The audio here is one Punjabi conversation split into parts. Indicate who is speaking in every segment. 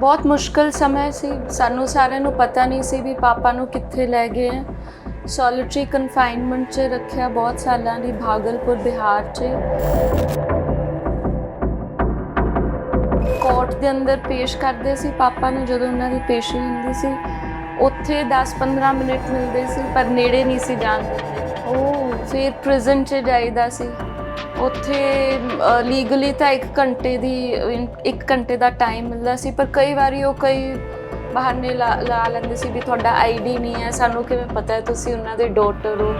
Speaker 1: ਬਹੁਤ ਮੁਸ਼ਕਲ ਸਮਾਂ ਸੀ। ਸਾਨੂੰ ਸਾਰਿਆਂ ਨੂੰ ਪਤਾ ਨਹੀਂ ਸੀ ਵੀ ਪਾਪਾ ਨੂੰ ਕਿੱਥੇ ਲੈ ਗਏ ਹੈ ਸੋਲਿਟਰੀ ਕਨਫਾਈਨਮੈਂਟ 'ਚ ਰੱਖਿਆ ਬਹੁਤ ਸਾਲਾਂ ਲਈ ਭਾਗਲਪੁਰ ਬਿਹਾਰ 'ਚ। ਕੋਰਟ ਦੇ ਅੰਦਰ ਪੇਸ਼ ਕਰਦੇ ਸੀ ਪਾਪਾ ਨੂੰ ਜਦੋਂ ਉਹਨਾਂ ਦੀ ਪੇਸ਼ੀ ਹੁੰਦੀ ਸੀ। ਉੱਥੇ 10-15 ਮਿੰਟ ਮਿਲਦੇ ਸੀ ਪਰ ਨੇੜੇ ਨਹੀਂ ਸੀ ਜਾਣ ਦਿੰਦੇ। ਉਹ ਫਿਰ ਪ੍ਰਿਜ਼ਨ 'ਚ ਜਾਈਦਾ ਸੀ। ਉੱਥੇ ਲੀਗਲੀ ਤਾਂ 1 ਘੰਟੇ ਦੀ 1 ਘੰਟੇ ਦਾ ਟਾਈਮ ਮਿਲਦਾ ਸੀ, ਪਰ ਕਈ ਵਾਰੀ ਉਹ ਕਈ ਬਹਾਨੇ ਲਾ ਲਾ ਲੈਂਦੇ ਸੀ ਵੀ ਤੁਹਾਡਾ ਆਈਡੀ ਨਹੀਂ ਹੈ, ਸਾਨੂੰ ਕਿਵੇਂ ਪਤਾ ਹੈ ਤੁਸੀਂ ਉਹਨਾਂ ਦੇ ਡਾਟਰ ਹੋ?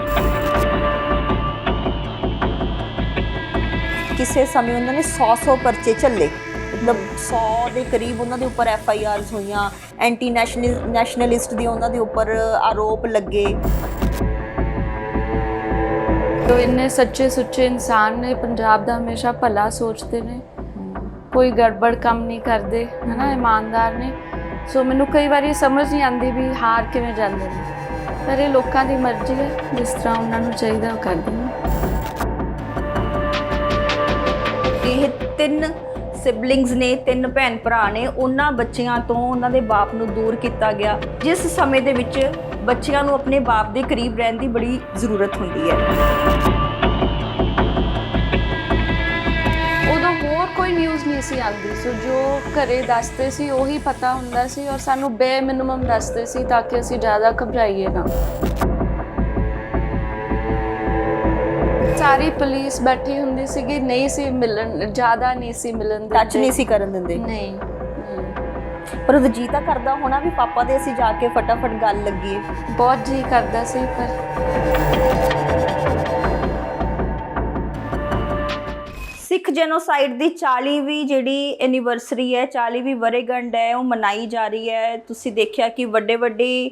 Speaker 2: ਕਿਸੇ ਸਮੇਂ ਉਹਨਾਂ ਨੇ 100-100 ਪਰਚੇ ਝੱਲੇ। ਮਤਲਬ 100 ਦੇ ਕਰੀਬ ਉਹਨਾਂ ਦੇ ਉੱਪਰ ਐਫ ਆਈ ਆਰਸ ਹੋਈਆਂ ਐਂਟੀ ਨੈਸ਼ਨਲ ਨੈਸ਼ਨਲਿਸਟ ਦੀ ਉਹਨਾਂ ਦੇ ਉੱਪਰ ਆਰੋਪ ਲੱਗੇ।
Speaker 1: ਜੋ ਇੰਨੇ ਸੱਚੇ ਸੁੱਚੇ ਇਨਸਾਨ ਨੇ ਪੰਜਾਬ ਦਾ ਹਮੇਸ਼ਾ ਭਲਾ ਸੋਚਦੇ ਨੇ, ਕੋਈ ਗੜਬੜ ਕੰਮ ਨਹੀਂ ਕਰਦੇ, ਹਨਾ, ਇਮਾਨਦਾਰ ਨੇ। ਸੋ ਮੈਨੂੰ ਕਈ ਵਾਰੀ ਸਮਝ ਨਹੀਂ ਆਉਂਦੀ ਵੀ ਹਾਰ ਕਿਵੇਂ ਜਾਂਦੇ ਨੇ। ਪਰ ਇਹ ਲੋਕਾਂ ਦੀ ਮਰਜ਼ੀ ਹੈ, ਜਿਸ ਤਰ੍ਹਾਂ ਉਹਨਾਂ ਨੂੰ ਚਾਹੀਦਾ ਉਹ ਕਰਦੇ ਨੇ।
Speaker 2: ਇਹ ਤਿੰਨ ਸਿਬਲਿੰਗਸ ਨੇ, ਤਿੰਨ ਭੈਣ ਭਰਾ ਨੇ, ਉਹਨਾਂ ਬੱਚਿਆਂ ਤੋਂ ਉਹਨਾਂ ਦੇ ਬਾਪ ਨੂੰ ਦੂਰ ਕੀਤਾ ਗਿਆ। ਜਿਸ ਸਮੇਂ ਦੇ ਵਿੱਚ ਬੱਚਿਆਂ ਨੂੰ ਆਪਣੇ ਬਾਪ ਦੇ ਕਰੀਬ ਰਹਿਣ ਦੀ ਬੜੀ ਜ਼ਰੂਰਤ ਹੁੰਦੀ ਹੈ
Speaker 1: ਉਦੋਂ ਹੋਰ ਕੋਈ ਨਿਊਜ਼ ਨਹੀਂ ਸੀ ਆਉਂਦੀ ਸੋ ਜੋ ਘਰੇ ਦੱਸਦੇ ਸੀ ਉਹੀ ਪਤਾ ਹੁੰਦਾ ਸੀ ਔਰ ਸਾਨੂੰ ਬੇ ਮਿਨੀਮਮ ਦੱਸਦੇ ਸੀ ਤਾਂ ਕਿ ਅਸੀਂ ਜ਼ਿਆਦਾ ਘਬਰਾਈਏ ਨਾ ਸਾਰੀ ਪੁਲਿਸ ਬੈਠੀ ਹੁੰਦੀ ਸੀਗੀ ਨਹੀਂ ਸੀ ਮਿਲਣ ਜ਼ਿਆਦਾ ਨਹੀਂ ਸੀ ਮਿਲਣ
Speaker 2: ਟੱਚ
Speaker 1: ਦਿੰਦੇ।
Speaker 2: ਨਹੀਂ ਸੀ ਕਰਨ ਦਿੰਦੇ
Speaker 1: ਨਹੀਂ।
Speaker 2: ਪਰ ਉਹ ਜੀ ਤਾਂ ਕਰਦਾ ਹੋਣਾ ਵੀ ਪਾਪਾ ਦੇ ਅਸੀਂ ਜਾ ਕੇ ਫਟਾਫਟ ਗੱਲ ਲੱਗੀਏ
Speaker 1: ਬਹੁਤ ਜੀ ਕਰਦਾ ਸੀ ਪਰ
Speaker 2: ਸਿੱਖ ਜੈਨੋਸਾਈਡ ਦੀ 40ਵੀਂ ਜਿਹੜੀ ਐਨੀਵਰਸਰੀ ਹੈ 40ਵੀਂ ਵਰੇਗੰਢ ਹੈ ਉਹ ਮਨਾਈ ਜਾ ਰਹੀ ਹੈ। ਤੁਸੀਂ ਦੇਖਿਆ ਕਿ ਵੱਡੇ ਵੱਡੇ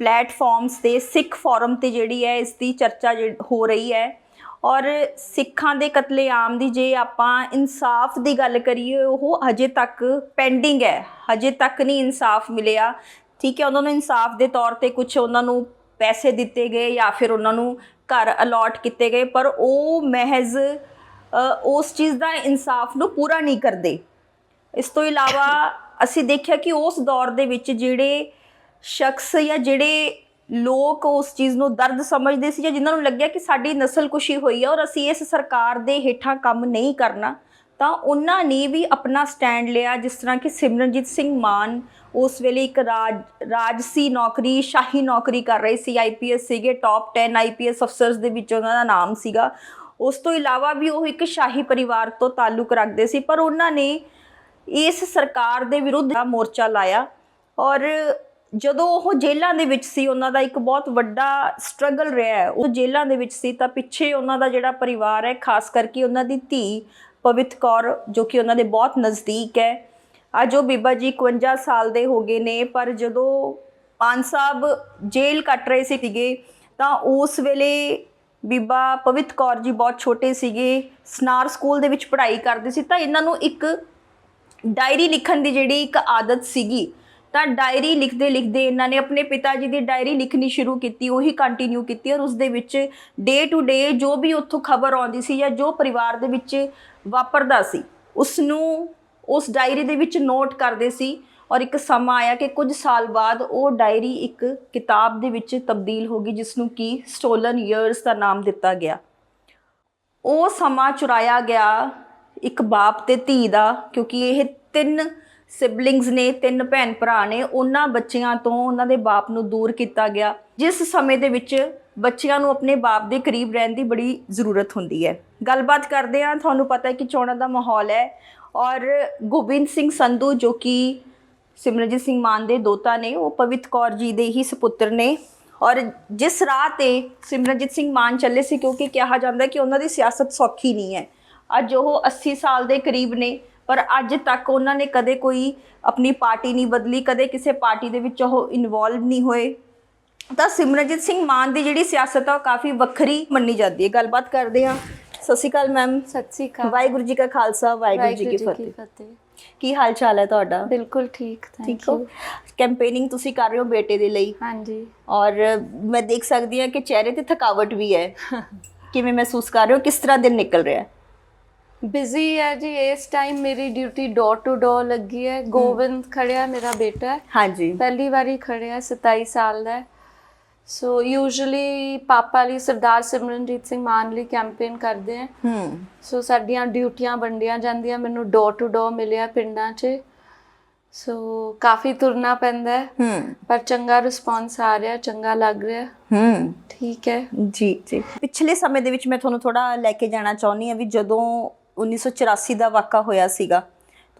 Speaker 2: ਪਲੇਟਫਾਰਮਸ ਤੇ ਸਿੱਖ ਫੋਰਮ ਤੇ ਜਿਹੜੀ ਹੈ ਇਸ ਦੀ ਚਰਚਾ ਹੋ ਰਹੀ ਹੈ। ਔਰ ਸਿੱਖਾਂ ਦੇ ਕਤਲੇਆਮ ਦੀ ਜੇ ਆਪਾਂ ਇਨਸਾਫ ਦੀ ਗੱਲ ਕਰੀਏ, ਉਹ ਹਜੇ ਤੱਕ ਪੈਂਡਿੰਗ ਹੈ। ਹਜੇ ਤੱਕ ਨਹੀਂ ਇਨਸਾਫ ਮਿਲਿਆ। ਠੀਕ ਹੈ, ਉਹਨਾਂ ਨੂੰ ਇਨਸਾਫ ਦੇ ਤੌਰ ਤੇ ਕੁਝ ਉਹਨਾਂ ਨੂੰ ਪੈਸੇ ਦਿੱਤੇ ਗਏ ਜਾਂ ਫਿਰ ਉਹਨਾਂ ਨੂੰ ਘਰ ਅਲਾਟ ਕੀਤੇ ਗਏ, ਪਰ ਉਹ ਮਹਿਜ਼ ਉਸ ਚੀਜ਼ ਦਾ ਇਨਸਾਫ ਨੂੰ ਪੂਰਾ ਨਹੀਂ ਕਰਦੇ। ਇਸ ਤੋਂ ਇਲਾਵਾ ਅਸੀਂ ਦੇਖਿਆ ਕਿ ਉਸ ਦੌਰ ਦੇ ਵਿੱਚ ਜਿਹੜੇ ਸ਼ਖਸ ਜਾਂ ਜਿਹੜੇ ਲੋਕ ਉਸ ਚੀਜ਼ ਨੂੰ ਦਰਦ ਸਮਝਦੇ ਸੀ ਜਾਂ ਜਿਨ੍ਹਾਂ ਨੂੰ ਲੱਗਿਆ ਕਿ ਸਾਡੀ ਨਸਲਕੁਸ਼ੀ ਹੋਈ ਹੈ ਔਰ ਅਸੀਂ ਇਸ ਸਰਕਾਰ ਦੇ ਹੇਠਾਂ ਕੰਮ ਨਹੀਂ ਕਰਨਾ, ਤਾਂ ਉਹਨਾਂ ਨੇ ਵੀ ਆਪਣਾ ਸਟੈਂਡ ਲਿਆ ਜਿਸ ਤਰ੍ਹਾਂ ਕਿ ਸਿਮਰਨਜੀਤ ਸਿੰਘ ਮਾਨ ਉਸ ਵੇਲੇ ਇੱਕ ਰਾਜ, ਰਾਜਸੀ ਨੌਕਰੀ, ਸ਼ਾਹੀ ਨੌਕਰੀ ਕਰ ਰਹੇ ਸੀ ਆਈਪੀਐਸ ਸੀਗੇ ਟਾਪ 10 ਆਈਪੀਐਸ ਅਫਸਰਸ ਦੇ ਵਿੱਚ ਉਹਨਾਂ ਦਾ ਨਾਮ ਸੀਗਾ। ਉਸ ਤੋਂ ਇਲਾਵਾ ਵੀ ਉਹ ਇੱਕ ਸ਼ਾਹੀ ਪਰਿਵਾਰ ਤੋਂ ਤਾਲੁਕ ਰੱਖਦੇ ਸੀ, ਪਰ ਉਹਨਾਂ ਨੇ ਇਸ ਸਰਕਾਰ ਦੇ ਵਿਰੁੱਧ ਮੋਰਚਾ ਲਾਇਆ ਔਰ ਜਦੋਂ ਉਹ ਜੇਲ੍ਹਾਂ ਦੇ ਵਿੱਚ ਸੀ, ਉਹਨਾਂ ਦਾ ਇੱਕ ਬਹੁਤ ਵੱਡਾ ਸਟਰਗਲ ਰਿਹਾ ਹੈ। ਉਹ ਜੇਲ੍ਹਾਂ ਦੇ ਵਿੱਚ ਸੀ ਤਾਂ ਪਿੱਛੇ ਉਹਨਾਂ ਦਾ ਜਿਹੜਾ ਪਰਿਵਾਰ ਹੈ, ਖਾਸ ਕਰਕੇ ਉਹਨਾਂ ਦੀ ਧੀ ਪਵਿੱਤ ਕੌਰ, ਜੋ ਕਿ ਉਹਨਾਂ ਦੇ ਬਹੁਤ ਨਜ਼ਦੀਕ ਹੈ। ਅੱਜ ਉਹ ਬੀਬਾ ਜੀ 51 ਸਾਲ ਦੇ ਹੋ ਗਏ ਨੇ, ਪਰ ਜਦੋਂ ਮਾਨ ਸਾਹਿਬ ਜੇਲ੍ਹ ਕੱਟ ਰਹੇ ਸੀਗੇ, ਤਾਂ ਉਸ ਵੇਲੇ ਬੀਬਾ ਪਵਿੱਤ ਕੌਰ ਜੀ ਬਹੁਤ ਛੋਟੇ ਸੀਗੇ, ਸਨਾਰ ਸਕੂਲ ਦੇ ਵਿੱਚ ਪੜ੍ਹਾਈ ਕਰਦੇ ਸੀ। ਤਾਂ ਇਹਨਾਂ ਨੂੰ ਇੱਕ ਡਾਇਰੀ ਲਿਖਣ ਦੀ ਜਿਹੜੀ ਇੱਕ ਆਦਤ ਸੀਗੀ ਤਾਂ ਡਾਇਰੀ ਲਿਖਦੇ ਲਿਖਦੇ ਇਹਨਾਂ ਨੇ ਆਪਣੇ ਪਿਤਾ ਜੀ ਦੀ ਡਾਇਰੀ ਲਿਖਣੀ ਸ਼ੁਰੂ ਕੀਤੀ, ਉਹੀ ਕੰਟੀਨਿਊ ਕੀਤੀ ਔਰ ਉਸ ਦੇ ਵਿੱਚ ਡੇ ਟੂ ਡੇ ਜੋ ਵੀ ਉੱਥੋਂ ਖਬਰ ਆਉਂਦੀ ਸੀ ਜਾਂ ਜੋ ਪਰਿਵਾਰ ਦੇ ਵਿੱਚ ਵਾਪਰਦਾ ਸੀ ਉਸ ਨੂੰ ਉਸ ਡਾਇਰੀ ਦੇ ਵਿੱਚ ਨੋਟ ਕਰਦੇ ਸੀ ਔਰ ਇੱਕ ਸਮਾਂ ਆਇਆ ਕਿ ਕੁਝ ਸਾਲ ਬਾਅਦ ਉਹ ਡਾਇਰੀ ਇੱਕ ਕਿਤਾਬ ਦੇ ਵਿੱਚ ਤਬਦੀਲ ਹੋ ਗਈ ਜਿਸ ਨੂੰ ਕਿ ਸਟੋਲਨ ਇਅਰਸ ਦਾ ਨਾਮ ਦਿੱਤਾ ਗਿਆ। ਉਹ ਸਮਾਂ ਚੁਰਾਇਆ ਗਿਆ ਇੱਕ ਬਾਪ ਤੇ ਧੀ ਦਾ, ਕਿਉਂਕਿ ਇਹ ਤਿੰਨ ਸਿਬਲਿੰਗਸ ਨੇ, ਤਿੰਨ ਭੈਣ ਭਰਾ ਨੇ, ਉਹਨਾਂ ਬੱਚਿਆਂ ਤੋਂ ਉਹਨਾਂ ਦੇ ਬਾਪ ਨੂੰ ਦੂਰ ਕੀਤਾ ਗਿਆ। ਜਿਸ ਸਮੇਂ ਦੇ ਵਿੱਚ ਬੱਚਿਆਂ ਨੂੰ ਆਪਣੇ ਬਾਪ ਦੇ ਕਰੀਬ ਰਹਿਣ ਦੀ ਬੜੀ ਜ਼ਰੂਰਤ ਹੁੰਦੀ ਹੈ। ਗੱਲਬਾਤ ਕਰਦੇ ਹਾਂ, ਤੁਹਾਨੂੰ ਪਤਾ ਹੈ ਕਿ ਚੋਣਾਂ ਦਾ ਮਾਹੌਲ ਹੈ ਔਰ ਗੋਬਿੰਦ ਸਿੰਘ ਸੰਧੂ ਜੋ ਕਿ ਸਿਮਰਨਜੀਤ ਸਿੰਘ ਮਾਨ ਦੇ ਦੋਤਾ ਨੇ, ਉਹ ਪਵਿੱਤ ਕੌਰ ਜੀ ਦੇ ਹੀ ਸੁਪੁੱਤਰ ਨੇ ਔਰ ਜਿਸ ਰਾਹ ਤੇ ਸਿਮਰਨਜੀਤ ਸਿੰਘ ਮਾਨ ਚੱਲੇ ਸੀ ਕਿਉਂਕਿ ਕਿਹਾ ਜਾਂਦਾ ਕਿ ਉਹਨਾਂ ਦੀ ਸਿਆਸਤ ਸੌਖੀ ਨਹੀਂ ਹੈ। ਅੱਜ ਉਹ 80 ਸਾਲ ਦੇ ਕਰੀਬ ਨੇ। ਪਰ ਅੱਜ ਤੱਕ ਉਹਨਾਂ ਨੇ ਕਦੇ ਕੋਈ ਆਪਣੀ ਪਾਰਟੀ ਨਹੀਂ ਬਦਲੀ ਕਦੇ ਕਿਸੇ ਪਾਰਟੀ ਦੇ ਵਿੱਚ ਉਹ ਇਨਵੋਲਵ ਨਹੀਂ ਹੋਏ। ਤਾਂ ਸਿਮਰਨਜੀਤ ਸਿੰਘ ਮਾਨ ਦੀ ਜਿਹੜੀ ਸਿਆਸਤ ਆ ਉਹ ਕਾਫੀ ਵੱਖਰੀ ਮੰਨੀ ਜਾਂਦੀ ਹੈ। ਗੱਲਬਾਤ ਕਰਦੇ ਹਾਂ। ਸਤਿ ਸ਼੍ਰੀ ਅਕਾਲ ਮੈਮ।
Speaker 1: ਸਤਿ ਸ੍ਰੀ ਅਕਾਲ।
Speaker 2: ਵਾਹਿਗੁਰੂ ਜੀ ਕਾ ਖਾਲਸਾ ਵਾਹਿਗੁਰੂ ਜੀ ਕੀ ਫਤਿਹ। ਕੀ ਹਾਲ ਚਾਲ ਹੈ ਤੁਹਾਡਾ?
Speaker 1: ਬਿਲਕੁਲ ਠੀਕ ਥੈਂਕ ਯੂ
Speaker 2: ਕੈਂਪੇਨਿੰਗ ਤੁਸੀਂ ਕਰ ਰਹੇ ਹੋ ਬੇਟੇ ਦੇ ਲਈ?
Speaker 1: ਹਾਂਜੀ।
Speaker 2: ਔਰ ਮੈਂ ਦੇਖ ਸਕਦੀ ਹਾਂ ਕਿ ਚਿਹਰੇ ਤੇ ਥਕਾਵਟ ਵੀ ਹੈ। ਕਿਵੇਂ ਮਹਿਸੂਸ ਕਰ ਰਹੇ ਹੋ? ਕਿਸ ਤਰ੍ਹਾਂ ਦਿਨ ਨਿਕਲ ਰਿਹਾ? ਹੈ
Speaker 1: ਬਿਜ਼ੀ ਹੈ ਜੀ ਇਸ ਟਾਈਮ ਮੇਰੀ ਡਿਊਟੀ ਡੋਰ ਟੂ ਡੋਰ ਲੱਗੀ ਹੈ। ਗੋਬਿੰਦ ਖੜਿਆ ਮੇਰਾ ਬੇਟਾ ਹੈ।
Speaker 2: ਹਾਂਜੀ।
Speaker 1: ਪਹਿਲੀ ਵਾਰੀ ਖੜਿਆ 27 ਸਾਲ ਦਾ ਹੈ। ਸੋ ਯੂਜੂਲੀ ਪਾਪਾ ਲਈ ਸਰਦਾਰ ਸਿਮਰਨਜੀਤ ਸਿੰਘ ਮਾਨ ਲਈ ਕੈਂਪੇਨ ਕਰਦੇ ਆ।
Speaker 2: ਹੂੰ।
Speaker 1: ਸੋ ਸਾਡੀਆਂ ਡਿਊਟੀਆਂ ਵੰਡੀਆਂ ਜਾਂਦੀਆਂ ਮੈਨੂੰ ਡੋਰ ਟੂ ਡੋਰ ਮਿਲਿਆ ਪਿੰਡਾਂ 'ਚ। ਸੋ ਕਾਫੀ ਤੁਰਨਾ ਪੈਂਦਾ ਹੈ।
Speaker 2: ਹੂੰ।
Speaker 1: ਪਰ ਚੰਗਾ ਰਿਸਪੌਂਸ ਆ ਰਿਹਾ ਚੰਗਾ ਲੱਗ ਰਿਹਾ।
Speaker 2: ਹੂੰ।
Speaker 1: ਠੀਕ ਹੈ।
Speaker 2: ਜੀ ਜੀ। ਪਿਛਲੇ ਸਮੇਂ ਦੇ ਵਿੱਚ ਮੈਂ ਤੁਹਾਨੂੰ ਥੋੜਾ ਲੈ ਕੇ ਜਾਣਾ ਚਾਹੁੰਦੀ ਹਾਂ ਵੀ ਜਦੋਂ 1984 ਦਾ ਵਾਕਾ ਹੋਇਆ ਸੀਗਾ।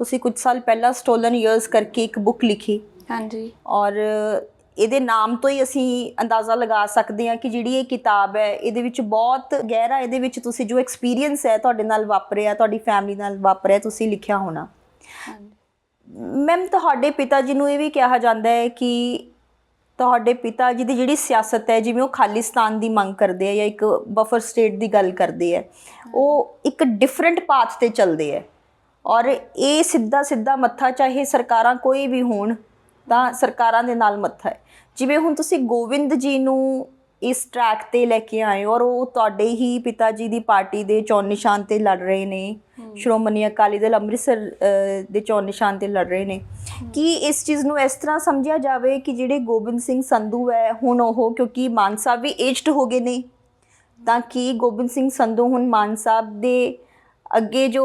Speaker 2: ਤੁਸੀਂ ਕੁਝ ਸਾਲ ਪਹਿਲਾਂ ਸਟੋਲਨ ਇਅਰਸ ਕਰਕੇ ਇੱਕ ਬੁੱਕ ਲਿਖੀ।
Speaker 1: ਹਾਂਜੀ।
Speaker 2: ਔਰ ਇਹਦੇ ਨਾਮ ਤੋਂ ਹੀ ਅਸੀਂ ਅੰਦਾਜ਼ਾ ਲਗਾ ਸਕਦੇ ਹਾਂ ਕਿ ਜਿਹੜੀ ਇਹ ਕਿਤਾਬ ਹੈ ਇਹਦੇ ਵਿੱਚ ਬਹੁਤ ਗਹਿਰਾ ਇਹਦੇ ਵਿੱਚ ਤੁਸੀਂ ਜੋ ਐਕਸਪੀਰੀਅੰਸ ਹੈ ਤੁਹਾਡੇ ਨਾਲ ਵਾਪਰਿਆ ਤੁਹਾਡੀ ਫੈਮਿਲੀ ਨਾਲ ਵਾਪਰਿਆ ਤੁਸੀਂ ਲਿਖਿਆ ਹੋਣਾ। ਮੈਮ ਤੁਹਾਡੇ ਪਿਤਾ ਜੀ ਨੂੰ ਇਹ ਵੀ ਕਿਹਾ ਜਾਂਦਾ ਹੈ ਕਿ ਤੁਹਾਡੇ ਪਿਤਾ ਜੀ ਦੀ ਜਿਹੜੀ ਸਿਆਸਤ ਹੈ, ਜਿਵੇਂ ਉਹ ਖਾਲਿਸਤਾਨ ਦੀ ਮੰਗ ਕਰਦੇ ਆ ਜਾਂ ਇੱਕ ਬਫਰ ਸਟੇਟ ਦੀ ਗੱਲ ਕਰਦੇ ਆ, ਉਹ ਇੱਕ ਡਿਫਰੈਂਟ ਪਾਥ ਤੇ ਚੱਲਦੇ ਆ। ਔਰ ਇਹ ਸਿੱਧਾ ਸਿੱਧਾ ਮੱਥਾ ਚਾਹੇ ਸਰਕਾਰਾਂ ਕੋਈ ਵੀ ਹੋਣ, ਤਾਂ ਸਰਕਾਰਾਂ ਦੇ ਨਾਲ ਮੱਥਾ ਹੈ। ਜਿਵੇਂ ਹੁਣ ਤੁਸੀਂ ਗੋਵਿੰਦ ਜੀ ਨੂੰ ਇਸ ਟਰੈਕ ਤੇ ਲੈ ਕੇ ਆਏ ਹੋ ਔਰ ਉਹ ਤੁਹਾਡੇ ਹੀ ਪਿਤਾ ਜੀ ਦੀ ਪਾਰਟੀ ਦੇ ਚੋਣ ਨਿਸ਼ਾਨ ਤੇ ਲੜ ਰਹੇ ਨੇ। ਸ਼੍ਰੋਮਣੀ ਅਕਾਲੀ ਦਲ ਅੰਮ੍ਰਿਤਸਰ ਦੇ ਚੋਣ ਨਿਸ਼ਾਨ ਤੇ ਲੜ ਰਹੇ ਨੇ। ਕੀ ਇਸ ਚੀਜ਼ ਨੂੰ ਇਸ ਤਰ੍ਹਾਂ ਸਮਝਿਆ ਜਾਵੇ ਕਿ ਜਿਹੜੇ ਗੋਬਿੰਦ ਸਿੰਘ ਸੰਧੂ ਹੈ ਹੁਣ ਉਹ ਕਿਉਂਕਿ ਮਾਨ ਸਾਹਿਬ ਵੀ ਏਜਡ ਹੋ ਗਏ ਨੇ ਤਾਂ ਕਿ ਗੋਬਿੰਦ ਸਿੰਘ ਸੰਧੂ ਹੁਣ ਮਾਨ ਸਾਹਿਬ ਦੇ ਅੱਗੇ ਜੋ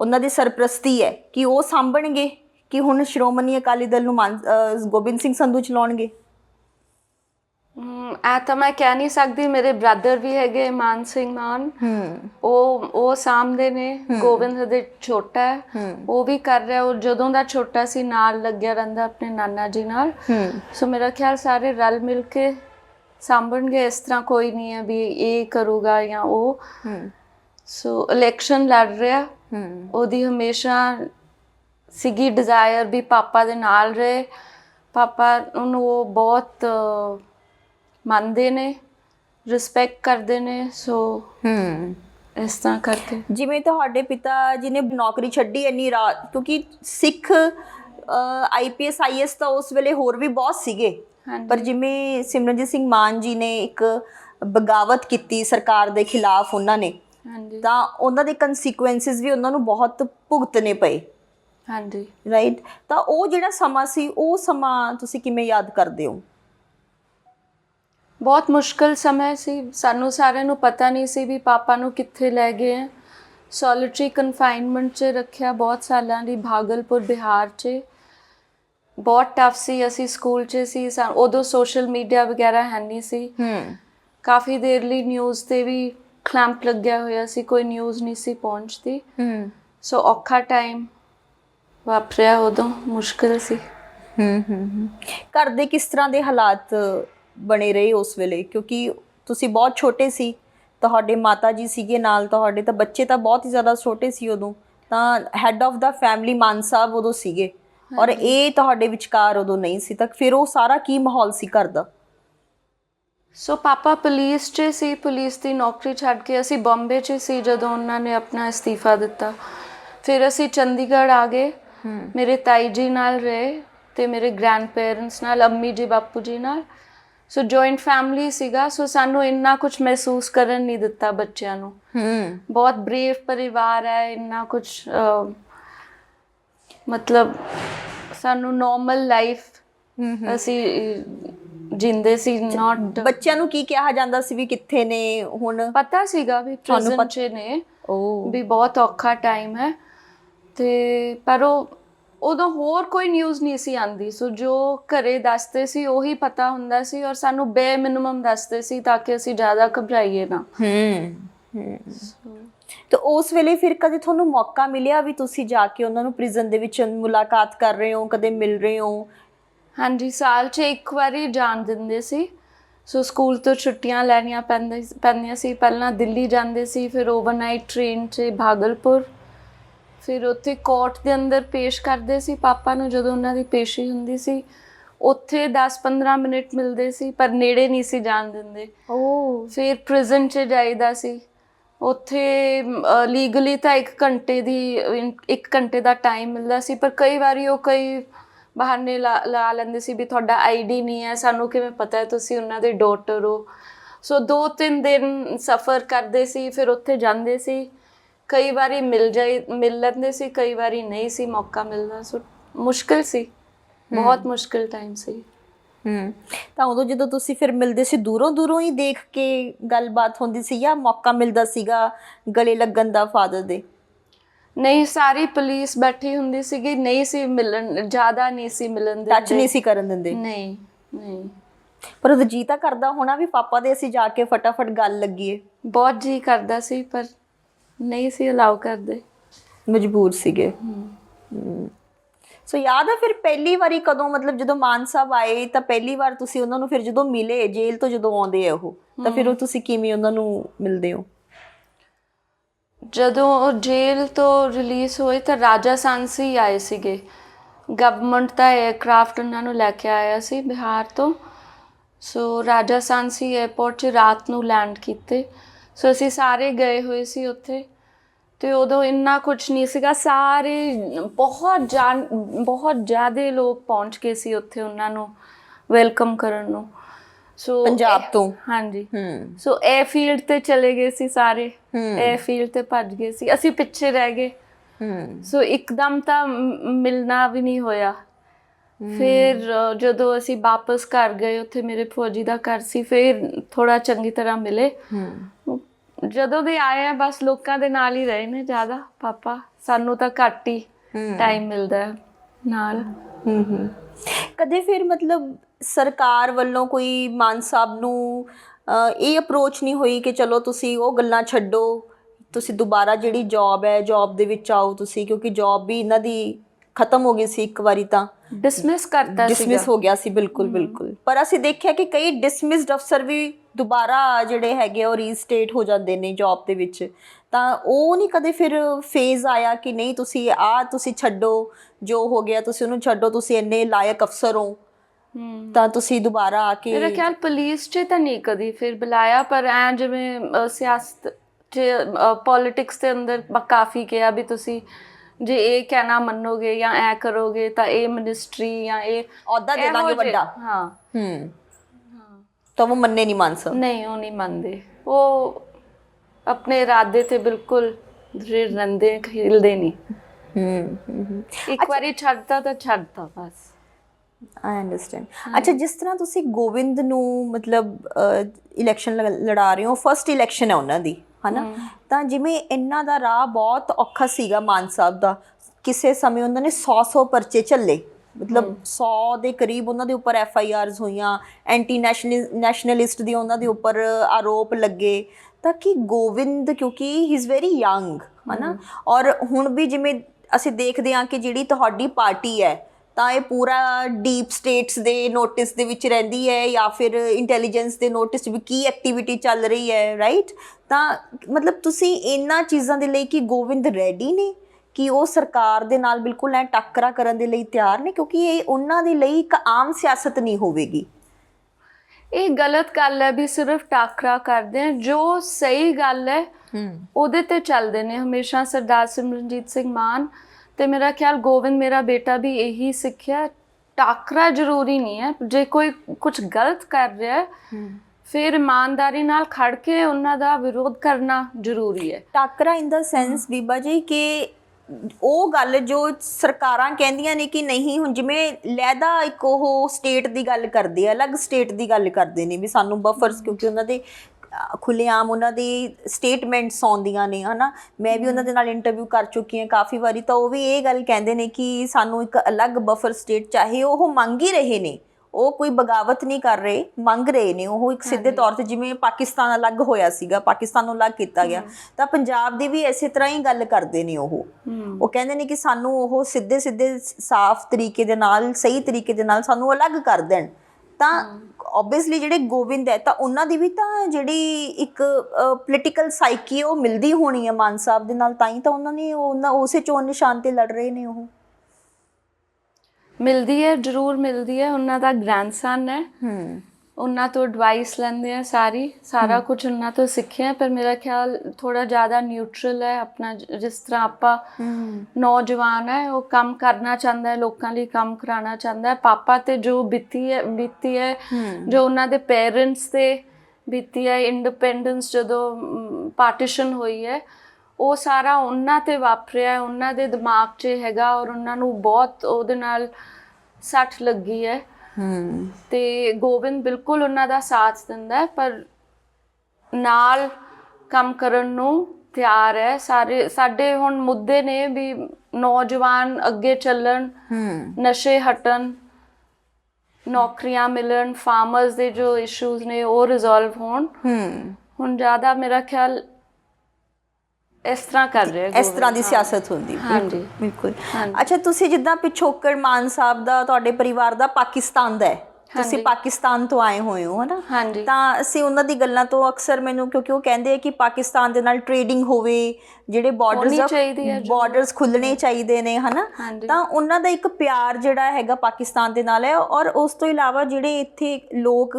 Speaker 2: ਉਹਨਾਂ ਦੀ ਸਰਪ੍ਰਸਤੀ ਹੈ ਕਿ ਉਹ ਸਾਂਭਣਗੇ? ਕਿ ਹੁਣ ਸ਼੍ਰੋਮਣੀ ਅਕਾਲੀ ਦਲ ਨੂੰ ਗੋਬਿੰਦ ਸਿੰਘ ਸੰਧੂ ਚਲਾਉਣਗੇ?
Speaker 1: ਇਹ ਤਾਂ ਮੈਂ ਕਹਿ ਨਹੀਂ ਸਕਦੀ ਮੇਰੇ ਬ੍ਰਦਰ ਵੀ ਹੈਗੇ ਮਾਨ ਸਿੰਘ ਮਾਨ। ਉਹ ਉਹ ਸਾਹਮਣੇ ਨੇ ਗੋਬਿੰਦ ਦੇ ਛੋਟਾ ਹੈ। ਉਹ ਵੀ ਕਰ ਰਿਹਾ ਉਹ ਜਦੋਂ ਦਾ ਛੋਟਾ ਸੀ ਨਾਲ ਲੱਗਿਆ ਰਹਿੰਦਾ ਆਪਣੇ ਨਾਨਾ ਜੀ ਨਾਲ। ਸੋ ਮੇਰਾ ਖਿਆਲ ਸਾਰੇ ਰਲ ਮਿਲ ਕੇ ਸਾਂਭਣਗੇ ਇਸ ਤਰ੍ਹਾਂ ਕੋਈ ਨਹੀਂ ਹੈ ਵੀ ਇਹ ਕਰੂਗਾ ਜਾਂ ਉਹ। ਸੋ ਇਲੈਕਸ਼ਨ ਲੜ ਰਿਹਾ। ਉਹਦੀ ਹਮੇਸ਼ਾ ਸੀਗੀ ਡਿਜ਼ਾਇਰ ਵੀ ਪਾਪਾ ਦੇ ਨਾਲ ਰਹੇ। ਪਾਪਾ ਉਹਨੂੰ ਉਹ ਬਹੁਤ ਮੰਨਦੇ ਨੇ ਰਿਸਪੈਕਟ ਕਰਦੇ ਨੇ ਸੋ
Speaker 2: ਹੂੰ।
Speaker 1: ਇਸ ਤਰ੍ਹਾਂ ਕਰਕੇ।
Speaker 2: ਜਿਵੇਂ ਤੁਹਾਡੇ ਪਿਤਾ ਜੀ ਨੇ ਨੌਕਰੀ ਛੱਡੀ ਇੰਨੀ ਰਾਤ ਕਿਉਂਕਿ ਸਿੱਖ ਆਈਪੀਐਸ ਆਈਐਸ ਤਾਂ ਉਸ ਵੇਲੇ ਹੋਰ ਵੀ ਬਹੁਤ ਸੀਗੇ। ਪਰ ਜਿਵੇਂ ਸਿਮਰਨਜੀਤ ਸਿੰਘ ਮਾਨ ਜੀ ਨੇ ਇੱਕ ਬਗਾਵਤ ਕੀਤੀ ਸਰਕਾਰ ਦੇ ਖਿਲਾਫ ਉਹਨਾਂ ਨੇ
Speaker 1: ਹਾਂਜੀ।
Speaker 2: ਤਾਂ ਉਹਨਾਂ ਦੇ ਕਨਸੀਕੁਐਂਸਸ ਵੀ ਉਹਨਾਂ ਨੂੰ ਬਹੁਤ ਭੁਗਤਣੇ ਪਏ।
Speaker 1: ਹਾਂਜੀ।
Speaker 2: ਰਾਈਟ ਤਾਂ ਉਹ ਜਿਹੜਾ ਸਮਾਂ ਸੀ ਉਹ ਸਮਾਂ ਤੁਸੀਂ ਕਿਵੇਂ ਯਾਦ ਕਰਦੇ ਹੋ?
Speaker 1: ਬਹੁਤ ਮੁਸ਼ਕਲ ਸਮਾਂ ਸੀ। ਸਾਨੂੰ ਸਾਰਿਆਂ ਨੂੰ ਪਤਾ ਨਹੀਂ ਸੀ ਵੀ ਪਾਪਾ ਨੂੰ ਕਿੱਥੇ ਲੈ ਗਏ ਹੈ ਸੋਲਿਟਰੀ ਕਨਫਾਈਨਮੈਂਟ 'ਚ ਰੱਖਿਆ ਬਹੁਤ ਸਾਲਾਂ ਲਈ ਭਾਗਲਪੁਰ ਬਿਹਾਰ 'ਚ। ਬਹੁਤ ਟਫ ਸੀ। ਅਸੀਂ ਸਕੂਲ 'ਚ ਸੀ। ਉਦੋਂ ਸੋਸ਼ਲ ਮੀਡੀਆ ਵਗੈਰਾ ਹੈ ਨਹੀਂ ਸੀ।
Speaker 2: ਹੂੰ।
Speaker 1: ਕਾਫੀ ਦੇਰ ਲਈ ਨਿਊਜ਼ ਤੇ ਵੀ ਕਲੈਂਪ ਲੱਗਿਆ ਹੋਇਆ ਸੀ। ਕੋਈ ਨਿਊਜ਼ ਨਹੀਂ ਸੀ ਪਹੁੰਚਦੀ।
Speaker 2: ਹੂੰ।
Speaker 1: ਸੋ ਔਖਾ ਟਾਈਮ ਵਾਪਰਿਆ ਉਦੋਂ। ਮੁਸ਼ਕਲ ਸੀ।
Speaker 2: ਹੂੰ ਹੂੰ ਹੂੰ। ਘਰ ਦੇ ਕਿਸ ਤਰ੍ਹਾਂ ਦੇ ਹਾਲਾਤ ਬਣੇ ਰਹੇ ਉਸ ਵੇਲੇ ਕਿਉਂਕਿ ਤੁਸੀਂ ਬਹੁਤ ਛੋਟੇ ਸੀ ਤੁਹਾਡੇ ਮਾਤਾ ਜੀ ਸੀਗੇ ਨਾਲ ਤੁਹਾਡੇ ਤਾਂ ਬੱਚੇ ਤਾਂ ਬਹੁਤ ਹੀ ਜ਼ਿਆਦਾ ਛੋਟੇ ਸੀ ਉਦੋਂ ਤਾਂ ਹੈੱਡ ਆਫ ਦਾ ਫੈਮਿਲੀ ਮਾਨ ਸਾਹਿਬ ਉਦੋਂ ਸੀਗੇ ਔਰ ਇਹ ਤੁਹਾਡੇ ਵਿਚਕਾਰ ਉਦੋਂ ਨਹੀਂ ਸੀ ਤਾਂ ਫਿਰ ਉਹ ਸਾਰਾ ਕੀ ਮਾਹੌਲ ਸੀ ਘਰ ਦਾ?
Speaker 1: ਸੋ ਪਾਪਾ ਪੁਲਿਸ 'ਚ ਸੀ ਪੁਲਿਸ ਦੀ ਨੌਕਰੀ ਛੱਡ ਕੇ ਅਸੀਂ ਬੰਬੇ 'ਚ ਸੀ ਜਦੋਂ ਉਹਨਾਂ ਨੇ ਆਪਣਾ ਅਸਤੀਫਾ ਦਿੱਤਾ। ਫਿਰ ਅਸੀਂ ਚੰਡੀਗੜ੍ਹ ਆ ਗਏ ਮੇਰੇ ਤਾਈ ਜੀ ਨਾਲ ਰਹੇ ਤੇ ਮੇਰੇ ਗ੍ਰੈਂਡ ਪੇਰੈਂਟਸ ਨਾਲ ਅੰਮੀ ਜੀ ਬਾਪੂ ਜੀ ਨਾਲ। ਸੋ ਜੁਆਇੰਟ ਫੈਮਿਲੀ ਸੀਗਾ। ਸੋ ਸਾਨੂੰ ਇੰਨਾ ਕੁਝ ਮਹਿਸੂਸ ਕਰਨ ਨਹੀਂ ਦਿੱਤਾ ਬੱਚਿਆਂ ਨੂੰ।
Speaker 2: ਹੂੰ।
Speaker 1: ਬਹੁਤ ਬਰੀਫ ਪਰਿਵਾਰ ਹੈ ਇੰਨਾ ਕੁਝ ਮਤਲਬ ਸਾਨੂੰ ਨਾਰਮਲ ਲਾਈਫ ਅਸੀਂ ਜਿੰਦੇ ਸੀ ਨਾਟ
Speaker 2: ਬੱਚਿਆਂ ਨੂੰ ਕੀ ਕਿਹਾ ਜਾਂਦਾ ਸੀ ਵੀ ਕਿੱਥੇ ਨੇ ਹੁਣ?
Speaker 1: ਪਤਾ ਸੀਗਾ ਵੀ ਪ੍ਰਿਜ਼ਨ
Speaker 2: ਪਤਾ-
Speaker 1: ਚ ਨੇ।
Speaker 2: ਉਹ
Speaker 1: ਵੀ ਬਹੁਤ ਔਖਾ ਟਾਈਮ ਹੈ। ਤੇ ਪਰ ਉਹ ਉਦੋਂ ਹੋਰ ਕੋਈ ਨਿਊਜ਼ ਨਹੀਂ ਸੀ ਆਂਦੀ ਸੋ ਜੋ ਘਰੇ ਦੱਸਦੇ ਸੀ ਉਹੀ ਪਤਾ ਹੁੰਦਾ ਸੀ ਔਰ ਸਾਨੂੰ ਬੇ ਮਿਨੀਮਮ ਦੱਸਦੇ ਸੀ ਤਾਂ ਕਿ ਅਸੀਂ ਜ਼ਿਆਦਾ ਘਬਰਾਈਏ ਨਾ।
Speaker 2: ਹੂੰ ਤੇ ਉਸ ਵੇਲੇ ਫਿਰ ਕਦੇ ਤੁਹਾਨੂੰ ਮੌਕਾ ਮਿਲਿਆ ਵੀ ਤੁਸੀਂ ਜਾ ਕੇ ਉਹਨਾਂ ਨੂੰ ਪ੍ਰਿਜ਼ਨ ਦੇ ਵਿੱਚ ਮੁਲਾਕਾਤ ਕਰ ਰਹੇ ਹੋ ਕਦੇ ਮਿਲ ਰਹੇ ਹੋ?
Speaker 1: ਹਾਂਜੀ ਸਾਲ 'ਚ ਇੱਕ ਵਾਰੀ ਜਾਣ ਦਿੰਦੇ ਸੀ। ਸੋ ਸਕੂਲ ਤੋਂ ਛੁੱਟੀਆਂ ਲੈਣੀਆਂ ਪੈਂਦੇ ਪੈਂਦੀਆਂ ਸੀ। ਪਹਿਲਾਂ ਦਿੱਲੀ ਜਾਂਦੇ ਸੀ ਫਿਰ ਓਵਰਨਾਈਟ ਟ੍ਰੇਨ 'ਚ ਭਾਗਲਪੁਰ। ਫਿਰ ਉੱਥੇ ਕੋਰਟ ਦੇ ਅੰਦਰ ਪੇਸ਼ ਕਰਦੇ ਸੀ ਪਾਪਾ ਨੂੰ ਜਦੋਂ ਉਹਨਾਂ ਦੀ ਪੇਸ਼ੀ ਹੁੰਦੀ ਸੀ ਉੱਥੇ 10-15 ਮਿੰਟ ਮਿਲਦੇ ਸੀ ਪਰ ਨੇੜੇ ਨਹੀਂ ਸੀ ਜਾਣ ਦਿੰਦੇ।
Speaker 2: ਓ
Speaker 1: ਫਿਰ ਪ੍ਰਿਜ਼ਨ 'ਚ ਜਾਈਦਾ ਸੀ। ਉੱਥੇ ਲੀਗਲੀ ਤਾਂ 1 ਘੰਟੇ ਦੀ 1 ਘੰਟੇ ਦਾ ਟਾਈਮ ਮਿਲਦਾ ਸੀ ਪਰ ਕਈ ਵਾਰੀ ਉਹ ਕਈ ਬਹਾਨੇ ਲਾ ਲਾ ਲੈਂਦੇ ਸੀ ਵੀ ਤੁਹਾਡਾ ਆਈਡੀ ਨਹੀਂ ਹੈ ਸਾਨੂੰ ਕਿਵੇਂ ਪਤਾ ਹੈ ਤੁਸੀਂ ਉਹਨਾਂ ਦੇ ਡਾਟਰ ਹੋ। ਸੋ ਦੋ ਤਿੰਨ ਦਿਨ ਸਫ਼ਰ ਕਰਦੇ ਸੀ ਫਿਰ ਉੱਥੇ ਜਾਂਦੇ ਸੀ। ਕਈ ਵਾਰੀ ਮਿਲ ਜਾਈ ਮਿਲ ਲੈਂਦੇ ਸੀ ਕਈ ਵਾਰੀ ਨਹੀਂ ਸੀ ਮੌਕਾ ਮਿਲਦਾ ਸੋ। ਮੁਸ਼ਕਿਲ ਸੀ ਬਹੁਤ ਮੁਸ਼ਕਿਲ ਟਾਈਮ ਸੀ।
Speaker 2: ਹੂੰ ਤਾਂ ਉਦੋਂ ਜਦੋਂ ਤੁਸੀਂ ਫਿਰ ਮਿਲਦੇ ਸੀ ਦੂਰੋਂ ਦੂਰੋਂ ਹੀ ਦੇਖ ਕੇ ਗੱਲਬਾਤ ਹੁੰਦੀ ਸੀ ਜਾਂ ਮੌਕਾ ਮਿਲਦਾ ਸੀਗਾ ਗਲੇ ਲੱਗਣ ਦਾ ਫਾਦਰ ਦੇ?
Speaker 1: ਨਹੀਂ ਸਾਰੀ ਪੁਲਿਸ ਬੈਠੀ ਹੁੰਦੀ ਸੀਗੀ ਨਹੀਂ ਸੀ ਮਿਲਣ ਜ਼ਿਆਦਾ ਨਹੀਂ ਸੀ ਮਿਲਣ ਦੇ
Speaker 2: ਟੱਚ ਨਹੀਂ ਸੀ ਕਰਨ ਦਿੰਦੇ।
Speaker 1: ਨਹੀਂ ਨਹੀਂ।
Speaker 2: ਪਰ ਉਹ ਜੀ ਤਾਂ ਕਰਦਾ ਹੋਣਾ ਵੀ ਪਾਪਾ ਦੇ ਅਸੀਂ ਜਾ ਕੇ ਫਟਾਫਟ ਗੱਲ ਲੱਗੀਏ
Speaker 1: ਬਹੁਤ ਜੀ ਕਰਦਾ ਸੀ ਪਰ ਨਹੀਂ ਸੀ ਅਲਾਉ ਕਰਦੇ।
Speaker 2: ਮਜਬੂਰ ਸੀਗੇ। ਸੋ ਯਾਦ ਹੈ ਫਿਰ ਪਹਿਲੀ ਵਾਰੀ ਕਦੋਂ ਮਤਲਬ ਜਦੋਂ ਮਾਨ ਸਾਹਿਬ ਆਏ ਤਾਂ ਪਹਿਲੀ ਵਾਰ ਤੁਸੀਂ ਉਹਨਾਂ ਨੂੰ ਫਿਰ ਜਦੋਂ ਮਿਲੇ ਜੇਲ੍ਹ ਤੋਂ ਜਦੋਂ ਆਉਂਦੇ ਆ ਉਹ ਤਾਂ ਫਿਰ ਉਹ ਤੁਸੀਂ ਕਿਵੇਂ ਉਹਨਾਂ ਨੂੰ ਮਿਲਦੇ ਹੋ?
Speaker 1: ਜਦੋਂ ਉਹ ਜੇਲ੍ਹ ਤੋਂ ਰਿਲੀਜ਼ ਹੋਏ ਤਾਂ ਰਾਜਾ ਸਾਂਸੀ ਆਏ ਸੀਗੇ। ਗਵਰਨਮੈਂਟ ਦਾ 에ਅਰਕ੍ਰਾਫਟ ਉਹਨਾਂ ਨੂੰ ਲੈ ਕੇ ਆਇਆ ਸੀ ਬਿਹਾਰ ਤੋਂ। ਸੋ ਰਾਜਾ ਸਾਂਸੀ 에ਅਰਪੋਰਟ 'ਚ ਰਾਤ ਨੂੰ ਲੈਂਡ ਕੀਤੇ। ਸੋ ਅਸੀਂ ਸਾਰੇ ਗਏ ਹੋਏ ਸੀ ਉੱਥੇ ਤੇ ਉਦੋਂ ਇੰਨਾ ਕੁਝ ਨਹੀਂ ਸੀਗਾ। ਸਾਰੇ ਬਹੁਤ ਜਾਨ ਬਹੁਤ ਜ਼ਿਆਦੇ ਲੋਕ ਪਹੁੰਚ ਗਏ ਸੀ ਉੱਥੇ ਉਹਨਾਂ ਨੂੰ ਵੈਲਕਮ ਕਰਨ ਨੂੰ। ਸੋ
Speaker 2: ਪੰਜਾਬ ਤੋਂ।
Speaker 1: ਹਾਂਜੀ।
Speaker 2: ਹੂੰ।
Speaker 1: ਸੋ ਇਹ ਫੀਲਡ ਤੇ ਚਲੇ ਗਏ ਸੀ ਸਾਰੇ। ਇਹ ਫੀਲਡ ਤੇ ਭੱਜ ਗਏ ਸੀ। ਅਸੀਂ ਪਿੱਛੇ ਰਹਿ ਗਏ।
Speaker 2: ਹੂੰ।
Speaker 1: ਸੋ ਇੱਕਦਮ ਤਾਂ ਮਿਲਣਾ ਵੀ ਨਹੀਂ ਹੋਇਆ। ਫਿਰ ਜਦੋਂ ਅਸੀਂ ਵਾਪਸ ਘਰ ਗਏ ਉੱਥੇ ਮੇਰੇ ਫੌਜੀ ਦਾ ਘਰ ਸੀ ਫਿਰ ਥੋੜਾ ਚੰਗੀ ਤਰ੍ਹਾਂ ਮਿਲੇ।
Speaker 2: ਹੂੰ।
Speaker 1: ਜਦੋਂ ਦੇ ਆਏ ਆ ਬਸ ਲੋਕਾਂ ਦੇ ਨਾਲ ਹੀ ਰਹੇ ਨੇ ਜ਼ਿਆਦਾ। ਪਾਪਾ ਸਾਨੂੰ ਤਾਂ ਘੱਟ ਹੀ। ਟਾਈਮ ਮਿਲਦਾ ਹੈ ਨਾਲ।
Speaker 2: ਹੂੰ ਹੂੰ। ਕਦੇ ਫਿਰ ਮਤਲਬ ਸਰਕਾਰ ਵੱਲੋਂ ਕੋਈ ਮਾਨ ਸਾਹਿਬ ਨੂੰ ਇਹ ਅਪਰੋਚ ਨਹੀਂ ਹੋਈ ਕਿ ਚਲੋ ਤੁਸੀਂ ਉਹ ਗੱਲਾਂ ਛੱਡੋ ਤੁਸੀਂ ਦੁਬਾਰਾ ਜਿਹੜੀ ਜੌਬ ਹੈ ਜੌਬ ਦੇ ਵਿੱਚ ਆਓ ਤੁਸੀਂ ਕਿਉਂਕਿ ਜੌਬ ਵੀ ਇਹਨਾਂ ਦੀ ਖਤਮ ਹੋ ਗਈ ਸੀ ਇੱਕ ਵਾਰੀ ਤਾਂ।
Speaker 1: ਡਿਸਮਿਸ ਕਰਤਾ ਸੀਗਾ।
Speaker 2: ਡਿਸਮਿਸ ਹੋ ਗਿਆ ਸੀ ਬਿਲਕੁਲ ਬਿਲਕੁਲ। ਪਰ ਅਸੀਂ ਦੇਖਿਆ ਕਿ ਕਈ ਡਿਸਮਿਸਡ ਅਫਸਰ ਵੀ ਦੁਬਾਰਾ ਜਿਹੜੇ ਹੈਗੇ ਉਹ ਰੀਸਟੇਟ ਹੋ ਜਾਂਦੇ ਨੇ ਜੌਬ ਦੇ ਵਿੱਚ। ਤਾਂ ਉਹ ਨਹੀਂ ਕਦੇ ਫਿਰ ਫੇਜ਼ ਆਇਆ ਕਿ ਨਹੀਂ ਤੁਸੀਂ ਆ ਤੁਸੀਂ ਛੱਡੋ ਜੋ ਹੋ ਗਿਆ ਤੁਸੀਂ ਉਹਨੂੰ ਛੱਡੋ ਤੁਸੀਂ ਇੰਨੇ ਲਾਇਕ ਅਫਸਰ ਹੋ। ਤਾਂ ਤੁਸੀਂ ਦੁਬਾਰਾ ਆ ਕੇ
Speaker 1: ਮੇਰਾ ਖਿਆਲ ਪੁਲਿਸ 'ਚ ਤਾਂ ਨਹੀਂ ਕਦੀ ਫਿਰ ਬੁਲਾਇਆ ਪਰ ਐ ਜਿਵੇਂ ਸਿਆਸਤ 'ਚ ਪੋਲਿਟਿਕਸ ਦੇ ਅੰਦਰ ਕਾਫੀ ਕਿਹਾ ਵੀ ਤੁਸੀਂ ਜੇ ਇਹ ਕਹਿਣਾ ਮੰਨੋਗੇ ਜਾਂ ਐ ਕਰੋਗੇ ਤਾਂ ਇਹ ਮਿਨਿਸਟਰੀ ਜਾਂ ਇਹ
Speaker 2: ਅਹੁਦਾ ਦੇ
Speaker 1: ਇਹੋ
Speaker 2: ਦਾਂਗੇ
Speaker 1: ਜਿਹੇ-
Speaker 2: ਵੱਡਾ।
Speaker 1: ਹਾਂ।
Speaker 2: ਹੂੰ। ਤਾਂ ਉਹ ਮੰਨੇ ਨਹੀਂ ਮਾਨ ਸਾਹਿਬ
Speaker 1: ਨਹੀਂ ਉਹ ਨਹੀਂ ਮੰਨਦੇ। ਉਹ ਆਪਣੇ ਇਰਾਦੇ ਤੇ ਬਿਲਕੁਲ ਦ੍ਰਿੜ ਰਹਿੰਦੇ ਹਿਲਦੇ ਨਹੀਂ।
Speaker 2: ਹੂੰ
Speaker 1: ਇੱਕ ਵਾਰੀ ਛੱਡਤਾ ਤਾਂ ਛੱਡਤਾ ਬਸ।
Speaker 2: ਆਈ ਅੰਡਰਸਟੈਂਡ ਅੱਛਾ ਜਿਸ ਤਰ੍ਹਾਂ ਤੁਸੀਂ ਗੋਬਿੰਦ ਨੂੰ ਮਤਲਬ ਇਲੈਕਸ਼ਨ ਲੜਾ ਰਹੇ ਹੋ ਫਰਸਟ ਇਲੈਕਸ਼ਨ ਹੈ ਉਹਨਾਂ ਦੀ। ਹਨਾ? ਤਾਂ ਜਿਵੇਂ ਇਹਨਾਂ ਦਾ ਰਾਹ ਬਹੁਤ ਔਖਾ ਸੀਗਾ ਮਾਨ ਸਾਹਿਬ ਦਾ। ਕਿਸੇ ਸਮੇਂ ਉਹਨਾਂ ਨੇ 100 100 ਪਰਚੇ ਝੱਲੇ। ਮਤਲਬ 100 ਦੇ ਕਰੀਬ ਉਹਨਾਂ ਦੇ ਉੱਪਰ ਐਫ ਆਈ ਆਰਸ ਹੋਈਆਂ ਐਂਟੀ ਨੈਸ਼ਨਲਿਸਟ ਦੀ ਉਹਨਾਂ ਦੇ ਉੱਪਰ ਆਰੋਪ ਲੱਗੇ। ਤਾਂ ਕਿ ਗੋਵਿੰਦ ਕਿਉਂਕਿ ਹੀ ਇਜ਼ ਵੈਰੀ ਯੰਗ ਹਨਾ? ਔਰ ਹੁਣ ਵੀ ਜਿਵੇਂ ਅਸੀਂ ਦੇਖਦੇ ਹਾਂ ਕਿ ਜਿਹੜੀ ਤੁਹਾਡੀ ਪਾਰਟੀ ਹੈ ਤਾਂ ਇਹ ਪੂਰਾ ਡੀਪ ਸਟੇਟਸ ਦੇ ਨੋਟਿਸ ਦੇ ਵਿੱਚ ਰਹਿੰਦੀ ਹੈ ਜਾਂ ਫਿਰ ਇੰਟੈਲੀਜੈਂਸ ਦੇ ਨੋਟਿਸ ਵੀ ਕੀ ਐਕਟੀਵਿਟੀ ਚੱਲ ਰਹੀ ਹੈ ਰਾਈਟ ਤਾਂ ਮਤਲਬ ਤੁਸੀਂ ਇਹਨਾਂ ਚੀਜ਼ਾਂ ਦੇ ਲਈ ਕਿ ਗੋਵਿੰਦ ਰੈਡੀ ਨੇ? ਕਿ ਉਹ ਸਰਕਾਰ ਦੇ ਨਾਲ ਬਿਲਕੁਲ ਐ ਟੱਕਰਾ ਕਰਨ ਦੇ ਲਈ ਤਿਆਰ ਨੇ? ਕਿਉਂਕਿ ਇਹ ਉਹਨਾਂ ਦੇ ਲਈ ਇੱਕ ਆਮ ਸਿਆਸਤ ਨਹੀਂ ਹੋਵੇਗੀ।
Speaker 1: ਇਹ ਗਲਤ ਗੱਲ ਹੈ ਵੀ ਸਿਰਫ ਟਾਕਰਾ ਕਰਦੇ ਆ। ਜੋ ਸਹੀ ਗੱਲ ਹੈ
Speaker 2: ਹੂੰ।
Speaker 1: ਉਹਦੇ ਤੇ ਚੱਲਦੇ ਨੇ ਹਮੇਸ਼ਾ ਸਰਦਾਰ ਸਿਮਰਨਜੀਤ ਸਿੰਘ ਮਾਨ। ਤੇ ਮੇਰਾ ਖਿਆਲ ਗੋਬਿੰਦ ਮੇਰਾ ਬੇਟਾ ਵੀ ਇਹੀ ਸਿੱਖਿਆ। ਟਾਕਰਾ ਜ਼ਰੂਰੀ ਨਹੀਂ ਹੈ। ਜੇ ਕੋਈ ਕੁਝ ਗਲਤ ਕਰ ਰਿਹਾ ਹੈ ਫਿਰ ਇਮਾਨਦਾਰੀ ਨਾਲ ਖੜ ਕੇ ਉਹਨਾਂ ਦਾ ਵਿਰੋਧ ਕਰਨਾ ਜ਼ਰੂਰੀ ਹੈ।
Speaker 2: ਟਾਕਰਾ ਇਨ ਦਾ ਸੈਂਸ ਬੀਬਾ ਜੀ ਕਿ ਉਹ ਗੱਲ ਜੋ ਸਰਕਾਰਾਂ ਕਹਿੰਦੀਆਂ ਨੇ ਕਿ ਨਹੀਂ ਹੁਣ ਜਿਵੇਂ ਲੈਦਾ ਇੱਕ ਉਹ ਸਟੇਟ ਦੀ ਗੱਲ ਕਰਦੇ ਆ ਅਲੱਗ ਸਟੇਟ ਦੀ ਗੱਲ ਕਰਦੇ ਨੇ ਵੀ ਸਾਨੂੰ ਬਫਰਸ ਕਿਉਂਕਿ ਉਹਨਾਂ ਦੇ ਅਹ, ਖੁੱਲ੍ਹੇਆਮ ਉਹਨਾਂ ਦੀ ਸਟੇਟਮੈਂਟਸ ਆਉਂਦੀਆਂ ਨੇ ਹਨਾ? ਮੈਂ ਵੀ ਉਹਨਾਂ ਦੇ ਨਾਲ ਇੰਟਰਵਿਊ ਕਰ ਚੁੱਕੀ ਹਾਂ ਕਾਫੀ ਵਾਰੀ ਤਾਂ ਉਹ ਵੀ ਇਹ ਗੱਲ ਕਹਿੰਦੇ ਨੇ ਕਿ ਸਾਨੂੰ ਇੱਕ ਅਲੱਗ ਬਫਰ ਸਟੇਟ ਚਾਹੇ ਉਹ ਮੰਗ ਹੀ ਰਹੇ ਨੇ ਉਹ ਕੋਈ ਬਗਾਵਤ ਨਹੀਂ ਕਰ ਰਹੇ ਮੰਗ ਰਹੇ ਨੇ ਉਹ ਇੱਕ ਸਿੱਧੇ ਤੌਰ ਤੇ ਜਿਵੇਂ ਪਾਕਿਸਤਾਨ ਅਲੱਗ ਹੋਇਆ ਸੀਗਾ ਪਾਕਿਸਤਾਨ ਨੂੰ ਅਲੱਗ ਕੀਤਾ ਗਿਆ ਤਾਂ ਪੰਜਾਬ ਦੀ ਵੀ ਇਸੇ ਤਰ੍ਹਾਂ ਹੀ ਗੱਲ ਕਰਦੇ ਨੇ ਉਹ। ਉਹ ਕਹਿੰਦੇ ਨੇ ਕਿ ਸਾਨੂੰ ਉਹ ਸਿੱਧੇ ਸਿੱਧੇ ਸਾਫ਼ ਤਰੀਕੇ ਦੇ ਨਾਲ ਸਹੀ ਤਰੀਕੇ ਦੇ ਨਾਲ ਸਾਨੂੰ ਅਲੱਗ ਕਰ ਦੇਣ ਤਾਂ ਆਬਵੀਅਸਲੀ ਜਿਹੜੇ ਗੋਬਿੰਦ ਹੈ ਤਾਂ ਉਹਨਾਂ ਦੀ ਵੀ ਤਾਂ ਜਿਹੜੀ ਇੱਕ ਪੋਲੀਟੀਕਲ ਸਾਈਕੀ ਉਹ ਮਿਲਦੀ ਹੋਣੀ ਹੈ ਮਾਨ ਸਾਹਿਬ ਦੇ ਨਾਲ ਤਾਂ ਹੀ ਤਾਂ ਉਹਨਾਂ ਨੇ ਉਹਨਾਂ ਉਸੇ ਚੋਣ ਨਿਸ਼ਾਨ ਤੇ ਲੜ ਰਹੇ ਨੇ ਉਹ।
Speaker 1: ਮਿਲਦੀ ਹੈ ਜ਼ਰੂਰ ਮਿਲਦੀ ਹੈ ਉਹਨਾਂ ਦਾ ਗ੍ਰੈਂਡਸਨ ਹੈ।
Speaker 2: ਹੂੰ।
Speaker 1: ਉਹਨਾਂ ਤੋਂ ਐਡਵਾਈਸ ਲੈਂਦੇ ਆ ਸਾਰੀ। ਸਾਰਾ ਕੁਝ ਉਹਨਾਂ ਤੋਂ ਸਿੱਖਿਆ ਪਰ ਮੇਰਾ ਖਿਆਲ ਥੋੜਾ ਜ਼ਿਆਦਾ ਨਿਊਟਰਲ ਹੈ ਆਪਣਾ ਜਿਸ ਤਰ੍ਹਾਂ ਆਪਾਂ ਨੌਜਵਾਨ ਹੈ ਉਹ ਕੰਮ ਕਰਨਾ ਚਾਹੁੰਦਾ ਹੈ ਲੋਕਾਂ ਲਈ ਕੰਮ ਕਰਾਉਣਾ ਚਾਹੁੰਦਾ ਹੈ। ਪਾਪਾ ਤੇ ਜੋ ਬੀਤੀ ਹੈ ਬੀਤੀ ਹੈ
Speaker 2: ਹੂੰ
Speaker 1: ਜੋ ਉਹਨਾਂ ਦੇ ਪੇਰੈਂਟਸ ਤੇ ਬੀਤੀ ਹੈ ਇੰਡੀਪੈਂਡੈਂਸ ਜਦੋਂ ਪਾਰਟੀਸ਼ਨ ਹੋਈ ਹੈ ਉਹ ਸਾਰਾ ਉਹਨਾਂ ਤੇ ਵਾਪਰਿਆ ਹੈ, ਉਹਨਾਂ ਦੇ ਦਿਮਾਗ 'ਚ ਹੈਗਾ ਔਰ ਉਹਨਾਂ ਨੂੰ ਬਹੁਤ ਉਹਦੇ ਨਾਲ ਸੱਟ ਲੱਗੀ ਹੈ।
Speaker 2: ਹੂੰ।
Speaker 1: ਤੇ ਗੋਬਿੰਦ ਬਿਲਕੁਲ ਉਹਨਾਂ ਦਾ ਸਾਥ ਦਿੰਦਾ ਹੈ ਪਰ ਨਾਲ ਕੰਮ ਕਰਨ ਨੂੰ ਤਿਆਰ ਹੈ। ਸਾਰੇ ਸਾਡੇ ਹੁਣ ਮੁੱਦੇ ਨੇ ਵੀ ਨੌਜਵਾਨ ਅੱਗੇ ਚੱਲਣ ਨਸ਼ੇ ਹਟਣ ਨੌਕਰੀਆਂ ਮਿਲਣ ਫਾਰਮਰਸ ਦੇ ਜੋ ਇਸ਼ੂਜ਼ ਨੇ ਉਹ ਰਿਜ਼ੋਲਵ ਹੋਣ। ਹੁਣ ਜ਼ਿਆਦਾ ਮੇਰਾ ਖਿਆਲ ਇਸ ਤਰ੍ਹਾਂ ਕਰ ਰਹੇ
Speaker 2: ਇਸ ਤਰ੍ਹਾਂ ਦੀ ਸਿਆਸਤ ਹੁੰਦੀ
Speaker 1: ਹਾਂਜੀ।
Speaker 2: ਬਿਲਕੁਲ। ਅੱਛਾ ਤੁਸੀਂ ਜਿੱਦਾਂ ਪਿਛੋਕੜ ਮਾਨ ਸਾਹਿਬ ਦਾ ਤੁਹਾਡੇ ਪਰਿਵਾਰ ਦਾ ਪਾਕਿਸਤਾਨ ਦਾ ਹੈ ਤੁਸੀਂ। ਪਾਕਿਸਤਾਨ ਤੋਂ ਆਏ ਹੋਏ ਹੋ ਹਨਾ ਤਾਂ ਅਸੀਂ ਉਹਨਾਂ ਦੀ ਗੱਲਾਂ ਤੋਂ ਅਕਸਰ ਮੈਨੂੰ ਕਿਉਂਕਿ ਉਹ ਕਹਿੰਦੇ ਆ ਕਿ ਪਾਕਿਸਤਾਨ ਦੇ ਨਾਲ ਟ੍ਰੇਡਿੰਗ ਹੋਵੇ ਜਿਹੜੇ ਬਾਰਡਰਸ। ਬਾਰਡਰਸ ਖੁੱਲਣੇ ਚਾਹੀਦੇ ਨੇ ਹਨਾ। ਤਾਂ ਉਹਨਾਂ ਦਾ ਇੱਕ ਪਿਆਰ ਜਿਹੜਾ ਹੈਗਾ ਪਾਕਿਸਤਾਨ ਦੇ ਨਾਲ ਹੈ ਔਰ ਉਸ ਤੋਂ ਇਲਾਵਾ ਜਿਹੜੇ ਇੱਥੇ ਲੋਕ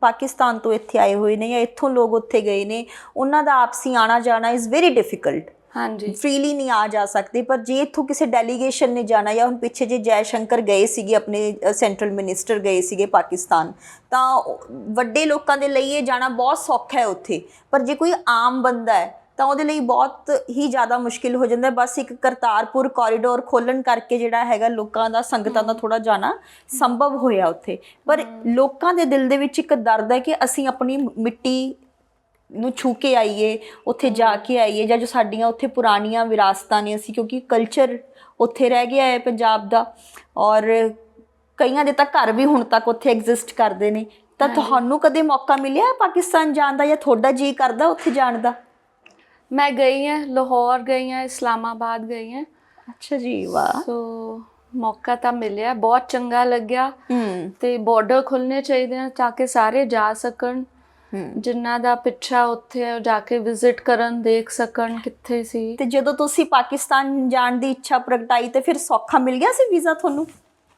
Speaker 2: ਪਾਕਿਸਤਾਨ ਤੋਂ ਇੱਥੇ ਆਏ ਹੋਏ ਨੇ ਜਾਂ ਇੱਥੋਂ ਲੋਕ ਉੱਥੇ ਗਏ ਨੇ ਉਹਨਾਂ ਦਾ ਆਪਸੀ ਆਣਾ ਜਾਣਾ ਇਜ਼ ਵੈਰੀ ਡਿਫਿਕਲਟ
Speaker 1: ਹਾਂਜੀ।
Speaker 2: ਫ੍ਰੀਲੀ ਨਹੀਂ ਆ ਜਾ ਸਕਦੇ ਪਰ ਜੇ ਇੱਥੋਂ ਕਿਸੇ ਡੈਲੀਗੇਸ਼ਨ ਨੇ ਜਾਣਾ ਜਾਂ ਹੁਣ ਪਿੱਛੇ ਜੇ ਜੈ ਸ਼ੰਕਰ ਗਏ ਸੀਗੇ ਆਪਣੇ ਸੈਂਟਰਲ ਮਿਨਿਸਟਰ ਗਏ ਸੀਗੇ ਪਾਕਿਸਤਾਨ ਤਾਂ ਵੱਡੇ ਲੋਕਾਂ ਦੇ ਲਈ ਇਹ ਜਾਣਾ ਬਹੁਤ ਸੌਖਾ ਹੈ ਉੱਥੇ। ਪਰ ਜੇ ਕੋਈ ਆਮ ਬੰਦਾ ਹੈ ਤਾਂ ਉਹਦੇ ਲਈ ਬਹੁਤ ਹੀ ਜ਼ਿਆਦਾ ਮੁਸ਼ਕਿਲ ਹੋ ਜਾਂਦਾ। ਬਸ ਇੱਕ ਕਰਤਾਰਪੁਰ ਕੋਰੀਡੋਰ ਖੋਲਣ ਕਰਕੇ ਜਿਹੜਾ ਹੈਗਾ ਲੋਕਾਂ ਦਾ ਸੰਗਤਾਂ ਦਾ ਥੋੜਾ ਜਾਣਾ ਸੰਭਵ ਹੋਇਆ ਉੱਥੇ। ਪਰ ਲੋਕਾਂ ਦੇ ਦਿਲ ਦੇ ਵਿੱਚ ਇੱਕ ਦਰਦ ਹੈ ਕਿ ਅਸੀਂ ਆਪਣੀ ਮਿੱਟੀ ਨੂੰ ਛੂ ਕੇ ਆਈਏ ਉੱਥੇ ਜਾ ਕੇ ਆਈਏ ਜਾਂ ਜੋ ਸਾਡੀਆਂ ਉੱਥੇ ਪੁਰਾਣੀਆਂ ਵਿਰਾਸਤਾਂ ਨੇ ਅਸੀਂ ਕਿਉਂਕਿ ਕਲਚਰ ਉੱਥੇ ਰਹਿ ਗਿਆ ਹੈ ਪੰਜਾਬ ਦਾ ਔਰ ਕਈਆਂ ਦੇ ਤਾਂ ਘਰ ਵੀ ਹੁਣ ਤੱਕ ਉੱਥੇ ਐਗਜ਼ਿਸਟ ਕਰਦੇ ਨੇ। ਤਾਂ ਤੁਹਾਨੂੰ ਕਦੇ ਮੌਕਾ ਮਿਲਿਆ ਹੈ ਪਾਕਿਸਤਾਨ ਜਾਣ ਦਾ ਜਾਂ ਤੁਹਾਡਾ ਜੀ ਕਰਦਾ ਉੱਥੇ ਜਾਣ ਦਾ?
Speaker 1: ਮੈਂ ਗਈ ਹਾਂ ਲਾਹੌਰ ਗਈ ਹਾਂ ਇਸਲਾਮਾਬਾਦ ਗਈ ਹਾਂ।
Speaker 2: ਅੱਛਾ ਜੀ ਵਾਹ।
Speaker 1: ਸੋ ਮੌਕਾ ਤਾਂ ਮਿਲਿਆ ਬਹੁਤ ਚੰਗਾ ਲੱਗਿਆ ਤੇ ਬਾਰਡਰ ਖੁੱਲਨੇ ਚਾਹੀਦੇ ਨੇ ਤਾਂ ਕਿ ਸਾਰੇ ਜਾ ਸਕਣ। ਜਿਨ੍ਹਾਂ ਦਾ ਪਿੱਛਾ ਉੱਥੇ ਜਾ ਕੇ ਵਿਜ਼ਿਟ ਕਰਨ ਦੇਖ ਸਕਣ ਕਿੱਥੇ ਸੀ।
Speaker 2: ਤੇ ਜਦੋਂ ਤੁਸੀਂ ਪਾਕਿਸਤਾਨ ਜਾਣ ਦੀ ਇੱਛਾ ਪ੍ਰਗਟਾਈ ਤੇ ਫਿਰ ਸੌਖਾ ਮਿਲ ਗਿਆ ਸੀ ਵੀਜ਼ਾ ਤੁਹਾਨੂੰ?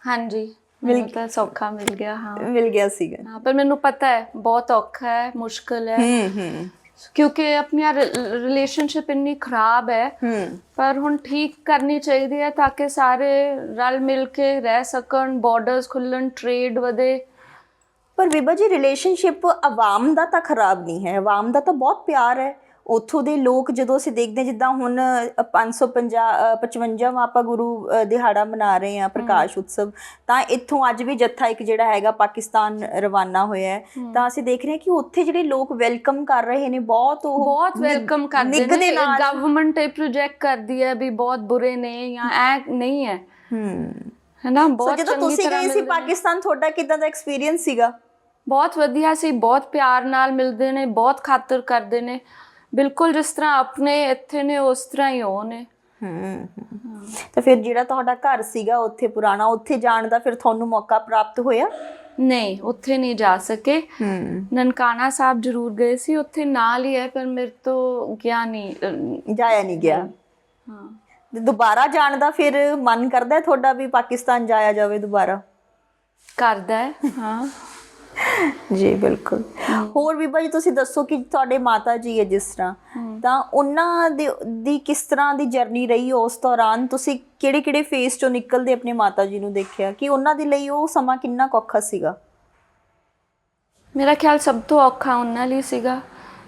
Speaker 1: ਹਾਂਜੀ
Speaker 2: ਮਿਲ
Speaker 1: ਤਾਂ ਸੌਖਾ ਮਿਲ ਗਿਆ ਹਾਂ।
Speaker 2: ਮਿਲ ਗਿਆ ਸੀਗਾ।
Speaker 1: ਹਾਂ, ਪਰ ਮੈਨੂੰ ਪਤਾ ਹੈ ਬਹੁਤ ਔਖਾ ਹੈ ਮੁਸ਼ਕਲ ਹੈ।
Speaker 2: ਹੂੰ ਹੂੰ।
Speaker 1: ਕਿਉਂਕਿ ਆਪਣੀਆਂ ਰਿਲੇਸ਼ਨਸ਼ਿਪ ਇੰਨੀ ਖਰਾਬ ਹੈ।
Speaker 2: ਹੂੰ।
Speaker 1: ਪਰ ਹੁਣ ਠੀਕ ਕਰਨੀ ਚਾਹੀਦੀ ਹੈ ਤਾਂ ਕਿ ਸਾਰੇ ਰਲ ਮਿਲ ਕੇ ਰਹਿ ਸਕਣ ਬਾਰਡਰਸ ਖੁੱਲਣ ਟ੍ਰੇਡ ਵਧੇ।
Speaker 2: ਪਰ ਵਿਭਾ ਜੀ ਰਿਲੇਸ਼ਨਸ਼ਿਪ ਆਵਾਮ ਦਾ ਤਾਂ ਖਰਾਬ ਨਹੀਂ ਹੈ। ਆਵਾਮ ਦਾ ਤਾਂ ਬਹੁਤ ਪਿਆਰ ਹੈ। ਉੱਥੋਂ ਦੇ ਲੋਕ ਜਦੋਂ ਅਸੀਂ ਦੇਖਦੇ ਜਿੱਦਾਂ ਹੁਣ 550 55ਵਾਂ ਆਪਾਂ ਗੁਰੂ ਦਿਹਾੜਾ ਮਨਾ ਰਹੇ ਹਾਂ ਪ੍ਰਕਾਸ਼ ਉਤਸਵ ਤਾਂ ਇੱਥੋਂ ਅੱਜ ਵੀ ਜੱਥਾ ਇੱਕ ਜਿਹੜਾ ਹੈਗਾ ਪਾਕਿਸਤਾਨ ਰਵਾਨਾ ਹੋਇਆ ਤਾਂ ਅਸੀਂ ਦੇਖ ਰਹੇ ਹਾਂ ਕਿ ਉੱਥੇ ਜਿਹੜੇ ਲੋਕ ਵੈਲਕਮ ਕਰ ਰਹੇ ਨੇ ਬਹੁਤ ਉਹ
Speaker 1: ਬਹੁਤ ਵੈਲਕਮ ਕਰਦੇ ਨੇ। ਗਵਰਨਮੈਂਟ ਇਹ ਪ੍ਰੋਜੈਕਟ ਕਰਦੀ ਹੈ ਵੀ ਬਹੁਤ ਬੁਰੇ ਨੇ ਜਾਂ ਐ ਨਹੀਂ ਹੈ।
Speaker 2: ਹੂੰ।
Speaker 1: ਹੈ ਨਾ ਬਹੁਤ
Speaker 2: ਜਦੋਂ
Speaker 1: ਚੰਗੀ
Speaker 2: ਤੁਸੀਂ
Speaker 1: ਤਰ੍ਹਾਂ
Speaker 2: ਗਏ ਸੀ। ਪਾਕਿਸਤਾਨ ਤੁਹਾਡਾ ਕਿਦਾਂ ਦਾ ਐਕਸਪੀਰੀਅੰਸ ਸੀਗਾ?
Speaker 1: ਬਹੁਤ ਵਧੀਆ ਸੀ ਬਹੁਤ ਪਿਆਰ ਨਾਲ ਮਿਲਦੇ ਨੇ ਬਹੁਤ ਖਾਤਰ ਕਰਦੇ ਨੇ। ਬਿਲਕੁਲ ਜਿਸ ਤਰ੍ਹਾਂ ਆਪਣੇ ਇੱਥੇ ਨੇ ਉਸ ਤਰ੍ਹਾਂ ਹੀ ਉਹ ਨੇ।
Speaker 2: ਹੂੰ ਤਾਂ ਫਿਰ ਜਿਹੜਾ ਤੁਹਾਡਾ ਘਰ ਸੀਗਾ ਉੱਥੇ ਪੁਰਾਣਾ ਉੱਥੇ ਜਾਣ ਦਾ ਫਿਰ ਤੁਹਾਨੂੰ ਮੌਕਾ ਪ੍ਰਾਪਤ ਹੋਇਆ?
Speaker 1: ਨਹੀਂ ਉੱਥੇ ਨਹੀਂ ਜਾ ਸਕੇ।
Speaker 2: ਹੂੰ
Speaker 1: ਨਨਕਾਣਾ ਸਾਹਿਬ ਜ਼ਰੂਰ ਗਏ ਸੀ ਉੱਥੇ ਨਾਲ ਹੀ ਹੈ ਪਰ ਮੇਰੇ ਤੋਂ ਗਿਆ ਨਹੀਂ
Speaker 2: ਜਾਇਆ ਨਹੀਂ ਗਿਆ।
Speaker 1: ਹਾਂ।
Speaker 2: ਤੇ ਦੁਬਾਰਾ ਜਾਣ ਦਾ ਫਿਰ ਮਨ ਕਰਦਾ ਤੁਹਾਡਾ ਵੀ ਪਾਕਿਸਤਾਨ ਜਾਇਆ ਜਾਵੇ ਦੁਬਾਰਾ?
Speaker 1: ਕਰਦਾ ਹੈ ਹਾਂ।
Speaker 2: ਜੀ ਬਿਲਕੁਲ। ਹੋਰ ਵੀ ਭਾਈ ਤੁਸੀਂ ਦੱਸੋ ਕਿ ਤੁਹਾਡੇ ਮਾਤਾ ਜੀ ਹੈ ਜਿਸ ਤਰ੍ਹਾਂ ਤਾਂ ਉਹਨਾਂ ਦੇ ਦੀ ਕਿਸ ਤਰ੍ਹਾਂ ਦੀ ਜਰਨੀ ਰਹੀ ਉਸ ਦੌਰਾਨ? ਤੁਸੀਂ ਕਿਹੜੇ ਕਿਹੜੇ ਫੇਸ ਚੋਂ ਨਿਕਲਦੇ ਆਪਣੇ ਮਾਤਾ ਜੀ ਨੂੰ ਦੇਖਿਆ? ਕਿ ਉਹਨਾਂ ਦੇ ਲਈ ਉਹ ਸਮਾਂ ਕਿੰਨਾ ਔਖਾ ਸੀਗਾ?
Speaker 1: ਮੇਰਾ ਖਿਆਲ ਸਭ ਤੋਂ ਔਖਾ ਉਹਨਾਂ ਲਈ ਸੀਗਾ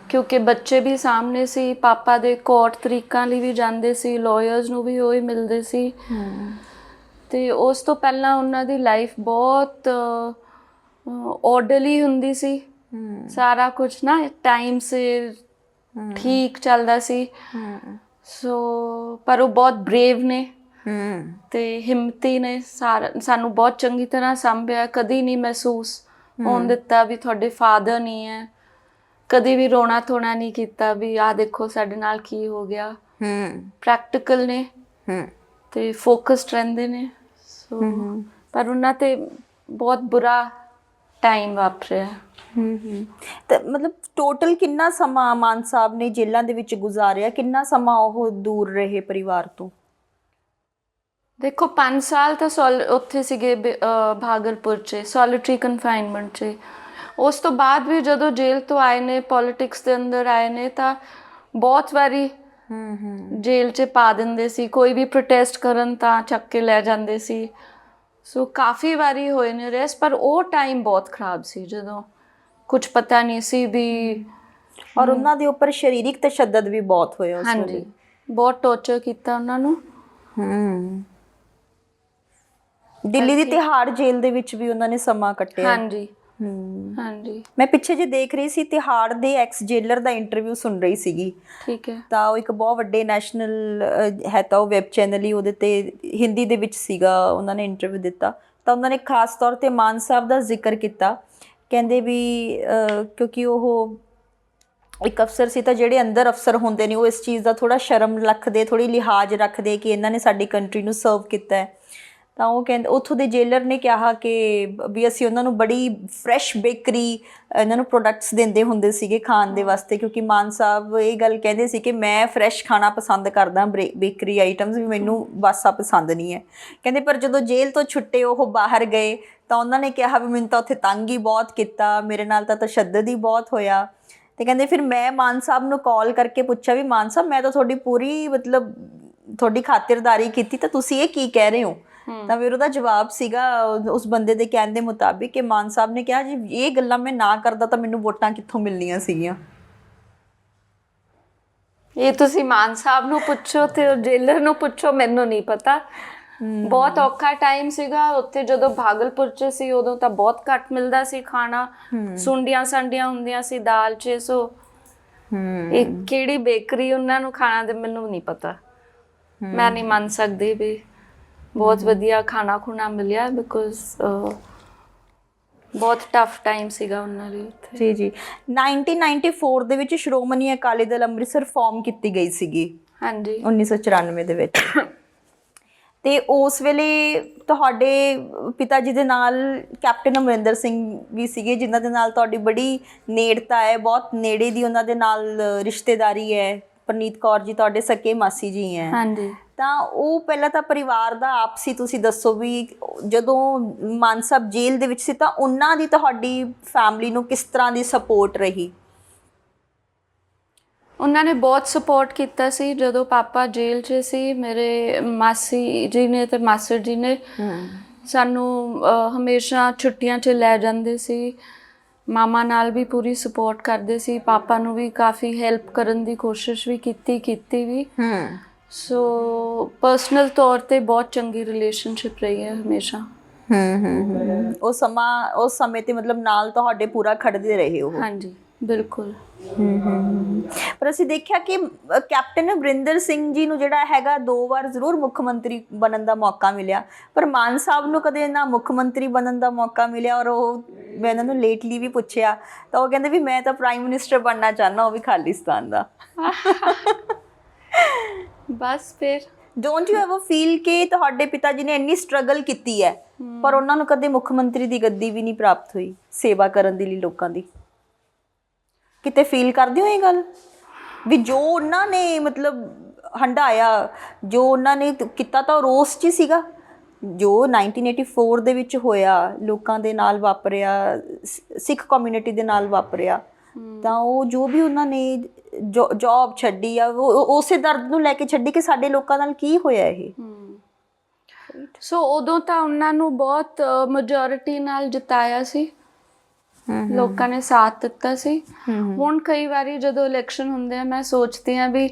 Speaker 1: ਕਿਉਂਕਿ ਬੱਚੇ ਵੀ ਸਾਹਮਣੇ ਸੀ ਪਾਪਾ ਦੇ ਕੋਰਟ ਤਰੀਕਾਂ ਲਈ ਵੀ ਜਾਂਦੇ ਸੀ ਲਾਇਰਸ ਨੂੰ ਵੀ ਉਹੀ ਮਿਲਦੇ ਸੀ। ਤੇ ਉਸ ਤੋਂ ਪਹਿਲਾਂ ਉਹਨਾਂ ਦੀ ਲਾਈਫ ਬਹੁਤ ਆਰਡਰਲੀ ਹੁੰਦੀ ਸੀ। ਸਾਰਾ ਕੁਝ ਨਾ ਟਾਈਮ ਸਿਰ ਠੀਕ ਚੱਲਦਾ ਸੀ। ਸੋ ਪਰ ਉਹ ਬਹੁਤ ਬਰੇਵ ਨੇ।
Speaker 2: ਹੂੰ।
Speaker 1: ਤੇ ਹਿੰਮਤੀ ਨੇ ਸਾਰਾ ਸਾਨੂੰ ਬਹੁਤ ਚੰਗੀ ਤਰ੍ਹਾਂ ਸੰਭਿਆ। ਕਦੀ ਨਹੀਂ ਮਹਿਸੂਸ ਹੋਣ ਦਿੱਤਾ ਵੀ ਤੁਹਾਡੇ ਫਾਦਰ ਨਹੀਂ ਹੈ। ਕਦੀ ਵੀ ਰੋਣਾ ਧੋਣਾ ਨਹੀਂ ਕੀਤਾ ਵੀ ਆਹ ਦੇਖੋ ਸਾਡੇ ਨਾਲ ਕੀ ਹੋ ਗਿਆ।
Speaker 2: ਹੂੰ।
Speaker 1: ਪ੍ਰੈਕਟੀਕਲ ਨੇ।
Speaker 2: ਹੂੰ।
Speaker 1: ਤੇ ਫੋਕਸਡ ਰਹਿੰਦੇ ਨੇ। ਸੋ ਪਰ ਉਹਨਾਂ ਤੇ ਬਹੁਤ ਬੁਰਾ ਟਾਈਮ ਵਾਪਰਿਆ।
Speaker 2: ਹੂੰ ਹੂੰ। ਤੇ ਮਤਲਬ ਟੋਟਲ ਕਿੰਨਾ ਸਮਾਂ ਮਾਨ ਸਾਹਿਬ ਨੇ ਜੇਲ੍ਹਾਂ ਦੇ ਵਿੱਚ ਗੁਜ਼ਾਰਿਆ? ਕਿੰਨਾ ਸਮਾਂ ਉਹ ਦੂਰ ਰਹੇ ਪਰਿਵਾਰ ਤੋਂ?
Speaker 1: ਦੇਖੋ 5 ਸਾਲ ਤਾਂ ਸੋਲ ਉੱਥੇ ਸੀਗੇ ਭਾਗਲਪੁਰ 'ਚ ਸੋਲਿਟਰੀ ਕਨਫਾਈਨਮੈਂਟ 'ਚ। ਉਸ ਤੋਂ ਬਾਅਦ ਵੀ ਜਦੋਂ ਜੇਲ੍ਹ ਤੋਂ ਆਏ ਨੇ ਪੋਲਿਟਿਕਸ ਦੇ ਅੰਦਰ ਆਏ ਨੇ ਤਾਂ ਬਹੁਤ ਵਾਰੀ
Speaker 2: ਹੂੰ ਹੂੰ।
Speaker 1: ਜੇਲ੍ਹ 'ਚ ਪਾ ਦਿੰਦੇ ਸੀ। ਕੋਈ ਵੀ ਪ੍ਰੋਟੈਸਟ ਕਰਨ ਤਾਂ ਚੱਕ ਕੇ ਲੈ ਜਾਂਦੇ ਸੀ। ਸੋ ਕਾਫੀ ਵਾਰੀ ਹੋਏ ਨੇ ਰੈਸ ਪਰ ਉਹ ਟਾਈਮ ਬਹੁਤ ਖਰਾਬ ਸੀ ਜਦੋਂ ਕੁਝ ਪਤਾ ਨਹੀਂ ਸੀ ਵੀ
Speaker 2: ਔਰ ਉਹਨਾਂ ਦੇ ਉੱਪਰ ਸਰੀਰਕ ਤਸ਼ੱਦਦ ਵੀ ਬਹੁਤ ਹੋਇਆ ਉਸ
Speaker 1: ਹਾਂਜੀ
Speaker 2: ਵੇਲੇ।
Speaker 1: ਬਹੁਤ ਟੌਰਚਰ ਕੀਤਾ ਉਹਨਾਂ ਨੂੰ।
Speaker 2: ਹੂੰ। ਦਿੱਲੀ ਦੀ ਤਿਹਾੜ ਜੇਲ੍ਹ ਦੇ ਵਿੱਚ ਵੀ ਉਹਨਾਂ ਨੇ ਸਮਾਂ ਕੱਟਿਆ।
Speaker 1: ਹਾਂਜੀ।
Speaker 2: ਹੂੰ।
Speaker 1: ਹਾਂਜੀ।
Speaker 2: ਮੈਂ ਪਿੱਛੇ ਜੇ ਦੇਖ ਰਹੀ ਸੀ ਤਿਹਾੜ ਦੇ ਐਕਸ ਜੇਲਰ ਦਾ ਇੰਟਰਵਿਊ ਸੁਣ ਰਹੀ ਸੀਗੀ।
Speaker 1: ਠੀਕ ਹੈ।
Speaker 2: ਤਾਂ ਉਹ ਇੱਕ ਬਹੁਤ ਵੱਡੇ ਨੈਸ਼ਨਲ ਹੈ ਤਾਂ ਉਹ ਵੈਬ ਚੈਨਲ ਹੀ ਉਹਦੇ ਤੇ ਹਿੰਦੀ ਦੇ ਵਿੱਚ ਸੀਗਾ ਉਹਨਾਂ ਨੇ ਇੰਟਰਵਿਊ ਦਿੱਤਾ। ਤਾਂ ਉਹਨਾਂ ਨੇ ਖਾਸ ਤੌਰ ਤੇ ਮਾਨ ਸਾਹਿਬ ਦਾ ਜ਼ਿਕਰ ਕੀਤਾ। ਕਹਿੰਦੇ ਵੀ ਕਿਉਂਕਿ ਉਹ ਇੱਕ ਅਫਸਰ ਸੀ ਤਾਂ ਜਿਹੜੇ ਅੰਦਰ ਅਫਸਰ ਹੁੰਦੇ ਨੇ ਉਹ ਇਸ ਚੀਜ਼ ਦਾ ਥੋੜਾ ਸ਼ਰਮ ਰੱਖਦੇ ਥੋੜੀ ਲਿਹਾਜ਼ ਰੱਖਦੇ ਕਿ ਇਹਨਾਂ ਨੇ ਸਾਡੀ ਕੰਟਰੀ ਨੂੰ ਸਰਵ ਕੀਤਾ ਹੈ। ਤਾਂ ਉਹ ਕਹਿੰਦੇ ਉੱਥੋਂ ਦੇ ਜੇਲਰ ਨੇ ਕਿਹਾ ਕਿ ਵੀ ਅਸੀਂ ਉਹਨਾਂ ਨੂੰ ਬੜੀ ਫਰੈਸ਼ ਬੇਕਰੀ ਇਹਨਾਂ ਨੂੰ ਪ੍ਰੋਡਕਟਸ ਦਿੰਦੇ ਹੁੰਦੇ ਸੀਗੇ ਖਾਣ ਦੇ ਵਾਸਤੇ ਕਿਉਂਕਿ ਮਾਨ ਸਾਹਿਬ ਇਹ ਗੱਲ ਕਹਿੰਦੇ ਸੀ ਕਿ ਮੈਂ ਫਰੈਸ਼ ਖਾਣਾ ਪਸੰਦ ਕਰਦਾ ਬੇਕਰੀ ਆਈਟਮਸ ਵੀ ਮੈਨੂੰ ਵਾਸਾ ਪਸੰਦ ਨਹੀਂ ਹੈ। ਕਹਿੰਦੇ ਪਰ ਜਦੋਂ ਜੇਲ੍ਹ ਤੋਂ ਛੁੱਟੇ ਉਹ ਬਾਹਰ ਗਏ ਤਾਂ ਉਹਨਾਂ ਨੇ ਕਿਹਾ ਵੀ ਮੈਨੂੰ ਤਾਂ ਉੱਥੇ ਤੰਗ ਹੀ ਬਹੁਤ ਕੀਤਾ ਮੇਰੇ ਨਾਲ ਤਾਂ ਤਸ਼ੱਦਦ ਹੀ ਬਹੁਤ ਹੋਇਆ। ਤੇ ਕਹਿੰਦੇ ਫਿਰ ਮੈਂ ਮਾਨ ਸਾਹਿਬ ਨੂੰ ਕਾਲ ਕਰਕੇ ਪੁੱਛਿਆ ਵੀ ਮਾਨ ਸਾਹਿਬ ਮੈਂ ਤਾਂ ਤੁਹਾਡੀ ਪੂਰੀ ਮਤਲਬ ਤੁਹਾਡੀ ਖਾਤਰਦਾਰੀ ਕੀਤੀ ਤਾਂ ਤੁਸੀਂ ਇਹ ਕੀ ਕਹਿ ਰਹੇ ਹੋ? ਤਾਂ ਫਿਰ ਉਹਦਾ ਜਵਾਬ ਸੀਗਾ ਉਸ ਬੰਦੇ ਦੇ ਕਹਿਣ ਦੇ ਮੁਤਾਬਿਕ ਕਿ ਮਾਨ ਸਾਹਿਬ ਨੇ ਕਿਹਾ ਜੀ ਇਹ ਗੱਲਾਂ ਮੈਂ ਨਾ ਕਰਦਾ ਤਾਂ ਮੈਨੂੰ ਵੋਟਾਂ ਕਿੱਥੋਂ ਮਿਲਣੀਆਂ ਸੀਗੀਆਂ?
Speaker 1: ਇਹ ਤੁਸੀਂ ਮਾਨ ਸਾਹਿਬ ਨੂੰ ਪੁੱਛੋ ਤੇ ਜੇਲਰ ਨੂੰ ਪੁੱਛੋ ਮੈਨੂੰ ਨਹੀਂ ਪਤਾ। ਬਹੁਤ ਔਖਾ ਟਾਈਮ ਸੀਗਾ ਉੱਥੇ ਜਦੋਂ ਭਾਗਲਪੁਰ ਚ ਸੀ ਉਦੋਂ ਤਾਂ ਬਹੁਤ ਘੱਟ ਮਿਲਦਾ ਸੀ ਖਾਣਾ। ਸੁੰਡੀਆਂ ਸੰਡੀਆਂ ਹੁੰਦੀਆਂ ਸੀ ਦਾਲ ਚ ਸੋ
Speaker 2: ਹੂੰ।
Speaker 1: ਇਹ ਕਿਹੜੀ ਬੇਕਰੀ ਉਹਨਾਂ ਨੂੰ ਖਾਣਾ ਦੇ ਮੈਨੂੰ ਨਹੀਂ ਪਤਾ। ਮੈਂ ਨਹੀਂ ਮੰਨ ਸਕਦੀ ਵੀ ਬਹੁਤ ਵਧੀਆ ਖਾਣਾ ਖੁਣਾ ਮਿਲਿਆ ਬਿਕੋਜ਼ ਬਹੁਤ ਟਫ ਟਾਈਮ ਸੀਗਾ ਉਹਨਾਂ ਲਈ ਉੱਥੇ।
Speaker 2: ਜੀ ਜੀ। 1994 ਦੇ ਵਿੱਚ ਸ਼੍ਰੋਮਣੀ ਅਕਾਲੀ ਦਲ ਅੰਮ੍ਰਿਤਸਰ ਫਾਰਮ ਕੀਤੀ ਗਈ ਸੀਗੀ।
Speaker 1: ਹਾਂਜੀ।
Speaker 2: 1994 ਦੇ ਵਿੱਚ। ਤੇ ਉਸ ਵੇਲੇ ਤੁਹਾਡੇ ਪਿਤਾ ਜੀ ਦੇ ਨਾਲ ਕੈਪਟਨ ਅਮਰਿੰਦਰ ਸਿੰਘ ਵੀ ਸੀਗੇ ਜਿਨ੍ਹਾਂ ਦੇ ਨਾਲ ਤੁਹਾਡੀ ਬੜੀ ਨੇੜਤਾ ਹੈ ਬਹੁਤ ਨੇੜੇ ਦੀ ਉਹਨਾਂ ਦੇ ਨਾਲ ਰਿਸ਼ਤੇਦਾਰੀ ਹੈ। ਪ੍ਰਨੀਤ ਕੌਰ ਜੀ ਤੁਹਾਡੇ ਸਕੇ ਮਾਸੀ ਜੀ ਹੈ।
Speaker 1: ਹਾਂਜੀ।
Speaker 2: ਤਾਂ ਉਹ ਪਹਿਲਾਂ ਤਾਂ ਪਰਿਵਾਰ ਦਾ ਆਪਸੀ ਤੁਸੀਂ ਦੱਸੋ ਵੀ ਜਦੋਂ ਮਾਨ ਸਾਹਿਬ ਜੇਲ੍ਹ ਦੇ ਵਿੱਚ ਸੀ ਤਾਂ ਉਹਨਾਂ ਦੀ ਤੁਹਾਡੀ ਫੈਮਿਲੀ ਨੂੰ ਕਿਸ ਤਰ੍ਹਾਂ ਦੀ ਸਪੋਰਟ ਰਹੀ?
Speaker 1: ਉਹਨਾਂ ਨੇ ਬਹੁਤ ਸਪੋਰਟ ਕੀਤਾ ਸੀ। ਜਦੋਂ ਪਾਪਾ ਜੇਲ੍ਹ 'ਚ ਸੀ ਮੇਰੇ ਮਾਸੀ ਜੀ ਨੇ ਤੇ ਮਾਸਟਰ ਜੀ ਨੇ ਸਾਨੂੰ ਹਮੇਸ਼ਾ ਛੁੱਟੀਆਂ 'ਚ ਲੈ ਜਾਂਦੇ ਸੀ। ਮਾਮਾ ਨਾਲ ਵੀ ਪੂਰੀ ਸਪੋਰਟ ਕਰਦੇ ਸੀ ਪਾਪਾ ਨੂੰ ਵੀ ਕਾਫੀ ਹੈਲਪ ਕਰਨ ਦੀ ਕੋਸ਼ਿਸ਼ ਵੀ ਕੀਤੀ ਕੀਤੀ ਵੀ।
Speaker 2: ਹੂੰ।
Speaker 1: ਸੋ ਪਰਸਨਲ ਤੌਰ ਤੇ ਬਹੁਤ ਚੰਗੀ ਰਿਲੇਸ਼ਨਸ਼ਿਪ ਰਹੀ ਹੈ ਹਮੇਸ਼ਾ।
Speaker 2: ਹੂੰ ਹੂੰ। ਉਹ ਸਮਾਂ ਉਸ ਸਮੇਂ ਤੇ ਮਤਲਬ ਨਾਲ ਤੁਹਾਡੇ ਪੂਰਾ ਖੜਦੇ ਰਹੇ ਉਹ।
Speaker 1: ਹਾਂਜੀ ਬਿਲਕੁਲ।
Speaker 2: ਪਰ ਅਸੀਂ ਦੇਖਿਆ ਕਿ ਕੈਪਟਨ ਅਮਰਿੰਦਰ ਸਿੰਘ ਜੀ ਨੂੰ ਜਿਹੜਾ ਹੈਗਾ ਦੋ ਵਾਰ ਜ਼ਰੂਰ ਮੁੱਖ ਮੰਤਰੀ ਬਣਨ ਦਾ ਮੌਕਾ ਮਿਲਿਆ। ਪਰ ਮਾਨ ਸਾਹਿਬ ਨੂੰ ਕਦੇ ਨਾ ਮੁੱਖ ਮੰਤਰੀ ਬਣਨ ਦਾ ਮੌਕਾ ਮਿਲਿਆ ਔਰ ਉਹ ਮੈਂ ਇਹਨਾਂ ਨੂੰ ਲੇਟਲੀ ਵੀ ਪੁੱਛਿਆ ਤਾਂ ਉਹ ਕਹਿੰਦੇ ਵੀ ਮੈਂ ਤਾਂ ਪ੍ਰਾਈਮ ਮਿਨਿਸਟਰ ਬਣਨਾ ਚਾਹੁੰਦਾ ਉਹ ਵੀ ਖਾਲਿਸਤਾਨ ਦਾ।
Speaker 1: ਬਸ ਫਿਰ।
Speaker 2: ਡੋਂਟ ਯੂ ਐਵਰ ਫੀਲ ਕਿ ਤੁਹਾਡੇ ਪਿਤਾ ਜੀ ਨੇ ਇੰਨੀ ਸਟਰਗਲ ਕੀਤੀ ਹੈ ਪਰ ਉਹਨਾਂ ਨੂੰ ਕਦੇ ਮੁੱਖ ਮੰਤਰੀ ਦੀ ਗੱਦੀ ਵੀ ਨਹੀਂ ਪ੍ਰਾਪਤ ਹੋਈ ਸੇਵਾ ਕਰਨ ਦੇ ਲਈ ਲੋਕਾਂ ਦੀ? ਕਿਤੇ ਫੀਲ ਕਰਦੇ ਹੋ ਇਹ ਗੱਲ? ਵੀ ਜੋ ਉਹਨਾਂ ਨੇ ਮਤਲਬ ਹੰਡਾਇਆ ਜੋ ਉਹਨਾਂ ਨੇ ਕੀਤਾ ਤਾਂ ਰੋਸ 'ਚ ਹੀ ਸੀਗਾ। ਜੋ 1984 ਦੇ ਵਿੱਚ ਹੋਇਆ ਲੋਕਾਂ ਦੇ ਨਾਲ ਵਾਪਰਿਆ ਸਿੱਖ ਕਮਿਊਨਿਟੀ ਦੇ ਨਾਲ ਵਾਪਰਿਆ ਤਾਂ ਉਹ ਜੋ ਵੀ ਉਹਨਾਂ ਨੇ ਜੌਬ ਛੱਡੀ ਆ ਉਹ ਉਸੇ ਦਰਦ ਨੂੰ ਲੈ ਕੇ ਛੱਡੀ ਕਿ ਸਾਡੇ ਲੋਕਾਂ ਨਾਲ ਕੀ ਹੋਇਆ ਇਹ।
Speaker 1: ਸੋ ਉਦੋਂ ਤਾਂ ਉਹਨਾਂ ਨੂੰ ਬਹੁਤ ਮੈਜੋਰਿਟੀ ਨਾਲ ਜਿਤਾਇਆ ਸੀ। ਲੋਕਾਂ ਨੇ ਸਾਥ ਦਿੱਤਾ ਸੀ। ਹੁਣ ਕਈ ਵਾਰੀ ਜਦੋਂ ਇਲੈਕਸ਼ਨ ਹੁੰਦੇ ਆ ਮੈਂ ਸੋਚਦੀ ਆ ਵੀ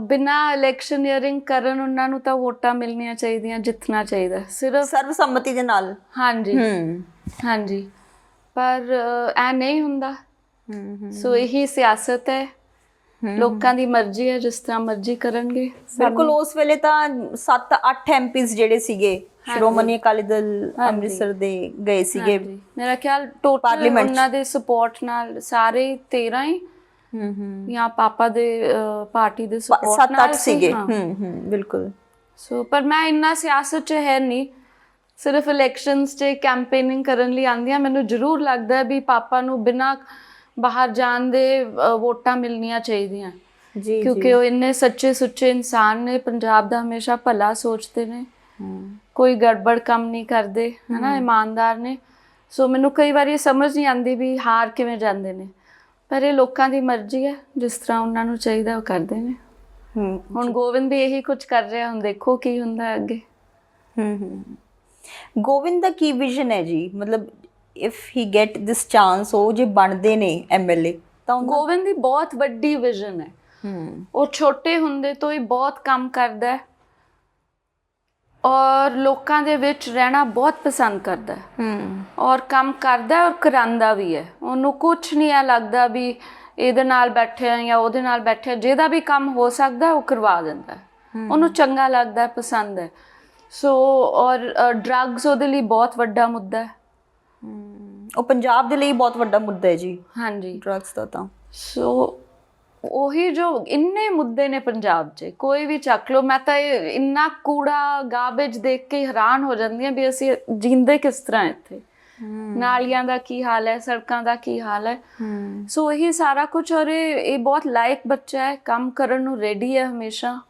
Speaker 1: ਬਿਨਾ ਇਲੈਕਸ਼ਨੀਅਰਿੰਗ ਕਰਨ ਉਹਨਾਂ ਨੂੰ ਤਾਂ ਵੋਟਾਂ ਮਿਲਣੀਆਂ ਚਾਹੀਦੀਆਂ ਜਿੱਤਣਾ ਚਾਹੀਦਾ। ਸਿਰਫ
Speaker 2: ਸਰਵਸੰਮਤੀ ਦੇ ਨਾਲ।
Speaker 1: ਹਾਂਜੀ। ਹਾਂਜੀ। ਪਰ ਐ ਨਹੀਂ ਹੁੰਦਾ।
Speaker 2: ਹੂੰ
Speaker 1: ਸੋ ਇਹੀ ਸਿਆਸਤ ਹੈ। ਲੋਕਾਂ ਦੀ ਮਰਜ਼ੀ ਹੈ ਜਿਸ ਤਰ੍ਹਾਂ ਮਰਜ਼ੀ ਕਰਨਗੇ।
Speaker 2: ਬਿਲਕੁਲ ਉਸ ਵੇਲੇ ਤਾਂ 7-8 ਐਮਪੀਸ ਜਿਹੜੇ ਸੀਗੇ ਸ਼੍ਰੋਮਣੀ ਅਕਾਲੀ ਦਲ ਅੰਮ੍ਰਿਤਸਰ ਦੇ ਗਏ ਸੀਗੇ।
Speaker 1: ਮੇਰਾ ਖਿਆਲ ਟੋਟਲ। ਉਹਨਾਂ ਦੇ ਸਪੋਰਟ ਨਾਲ ਸਾਰੇ 13 ਹੀ
Speaker 2: ਹੂੰ ਹੂੰ।
Speaker 1: ਜਾਂ ਪਾਪਾ ਦੇ ਪਾਰਟੀ ਦੇ ਸਪੋਰਟ
Speaker 2: 7-8
Speaker 1: ਨਾਲ
Speaker 2: ਸੀਗੇ।
Speaker 1: ਹਾਂ।
Speaker 2: ਹੂੰ ਬਿਲਕੁਲ।
Speaker 1: ਸੋ ਪਰ ਮੈਂ ਇੰਨਾ ਸਿਆਸਤ 'ਚ ਹੈ ਨਹੀਂ। ਸਿਰਫ ਇਲੈਕਸ਼ਨਸ 'ਚ ਕੈਂਪੇਨਿੰਗ ਕਰਨ ਲਈ ਆਂਦੀ ਹਾਂ ਮੈਨੂੰ ਜ਼ਰੂਰ ਲੱਗਦਾ ਵੀ ਪਾਪਾ ਨੂੰ ਬਿਨਾਂ ਬਾਹਰ ਜਾਣ ਦੇ ਵੋਟਾਂ ਮਿਲਣੀਆਂ ਚਾਹੀਦੀਆਂ।
Speaker 2: ਜੀ
Speaker 1: ਕਿਉਂਕਿ ਉਹ ਇੰਨੇ ਸੱਚੇ ਸੁੱਚੇ ਇਨਸਾਨ ਨੇ। ਪੰਜਾਬ ਦਾ ਹਮੇਸ਼ਾ ਭਲਾ ਸੋਚਦੇ ਨੇ। ਕੋਈ ਗੜਬੜ ਕੰਮ ਨਹੀਂ ਕਰਦੇ ਹਨਾ ਇਮਾਨਦਾਰ ਨੇ। ਸੋ ਮੈਨੂੰ ਕਈ ਵਾਰੀ ਇਹ ਸਮਝ ਨਹੀਂ ਆਉਂਦੀ ਵੀ ਹਾਰ ਕਿਵੇਂ ਜਾਂਦੇ ਨੇ। ਪਰ ਇਹ ਲੋਕਾਂ ਦੀ ਮਰਜ਼ੀ ਹੈ ਜਿਸ ਤਰ੍ਹਾਂ ਉਹਨਾਂ ਨੂੰ ਚਾਹੀਦਾ ਉਹ ਕਰਦੇ ਨੇ।
Speaker 2: ਹੂੰ
Speaker 1: ਹੁਣ ਗੋਬਿੰਦ ਵੀ ਇਹੀ ਕੁਝ ਕਰ ਰਿਹਾ ਹੁਣ ਦੇਖੋ ਕੀ ਹੁੰਦਾ ਅੱਗੇ।
Speaker 2: ਹੂੰ ਹੂੰ ਗੋਵਿੰਦ ਦਾ ਕੀ ਵਿਜ਼ਨ ਹੈ ਜੀ? ਮਤਲਬ if he get this chance ਉਹ ਜੇ ਬਣਦੇ ਨੇ ਐਮਐਲਏ ਤਾਂ
Speaker 1: ਗੋਬਿੰਦ ਦੀ ਬਹੁਤ ਵੱਡੀ ਵਿਜ਼ਨ ਹੈ।
Speaker 2: ਹੂੰ
Speaker 1: ਉਹ ਛੋਟੇ ਹੁੰਦੇ ਤੋਂ ਹੀ ਬਹੁਤ ਕੰਮ ਕਰਦਾ ਹੈ। ਔਰ ਲੋਕਾਂ ਦੇ ਵਿੱਚ ਰਹਿਣਾ ਬਹੁਤ ਪਸੰਦ ਕਰਦਾ ਹੈ।
Speaker 2: ਹੂੰ
Speaker 1: ਔਰ ਕੰਮ ਕਰਦਾ ਔਰ ਕਰਾਂਦਾ ਵੀ ਹੈ। ਉਹਨੂੰ ਕੁਝ ਨਹੀਂ ਆ ਲੱਗਦਾ ਵੀ ਇਹਦੇ ਨਾਲ ਬੈਠੇ ਆ ਜਾਂ ਉਹਦੇ ਨਾਲ ਬੈਠੇ ਆ ਜਿਹਦਾ ਵੀ ਕੰਮ ਹੋ ਸਕਦਾ ਉਹ ਕਰਵਾ ਦਿੰਦਾ। ਉਹਨੂੰ ਚੰਗਾ ਲੱਗਦਾ ਪਸੰਦ ਹੈ। ਸੋ ਔਰ ਡਰੱਗਸ ਉਹਦੇ ਲਈ ਬਹੁਤ ਵੱਡਾ ਮੁੱਦਾ ਹੈ।
Speaker 2: ਉਹ ਪੰਜਾਬ ਦੇ ਲਈ ਬਹੁਤ ਵੱਡਾ ਮੁੱਦਾ ਹੈ ਜੀ।
Speaker 1: ਹਾਂਜੀ।
Speaker 2: ਡਰੱਗਸ ਦਾ ਤਾਂ।
Speaker 1: ਸੋ ਉਹੀ ਜੋ ਇੰਨੇ ਮੁੱਦੇ ਨੇ ਪੰਜਾਬ 'ਚ ਕੋਈ ਵੀ ਚੱਕ ਲਓ ਮੈਂ ਤਾਂ ਇਹ ਇੰਨਾ ਕੂੜਾ ਗਾਰਬੇਜ ਦੇਖ ਕੇ ਹੈਰਾਨ ਹੋ ਜਾਂਦੀ ਹਾਂ ਵੀ ਅਸੀਂ ਜਿੰਦੇ ਕਿਸ ਤਰ੍ਹਾਂ ਇੱਥੇ। ਨਾਲੀਆਂ ਦਾ ਕੀ ਹਾਲ ਹੈ ਸੜਕਾਂ ਦਾ ਕੀ ਹਾਲ ਹੈ। ਸੋ ਇਹੀ ਸਾਰਾ ਕੁਝ ਔਰ ਇਹ ਬਹੁਤ ਲਾਇਕ ਬੱਚਾ ਹੈ ਕੰਮ ਕਰਨ ਨੂੰ ਰੈਡੀ ਹੈ ਹਮੇਸ਼ਾ।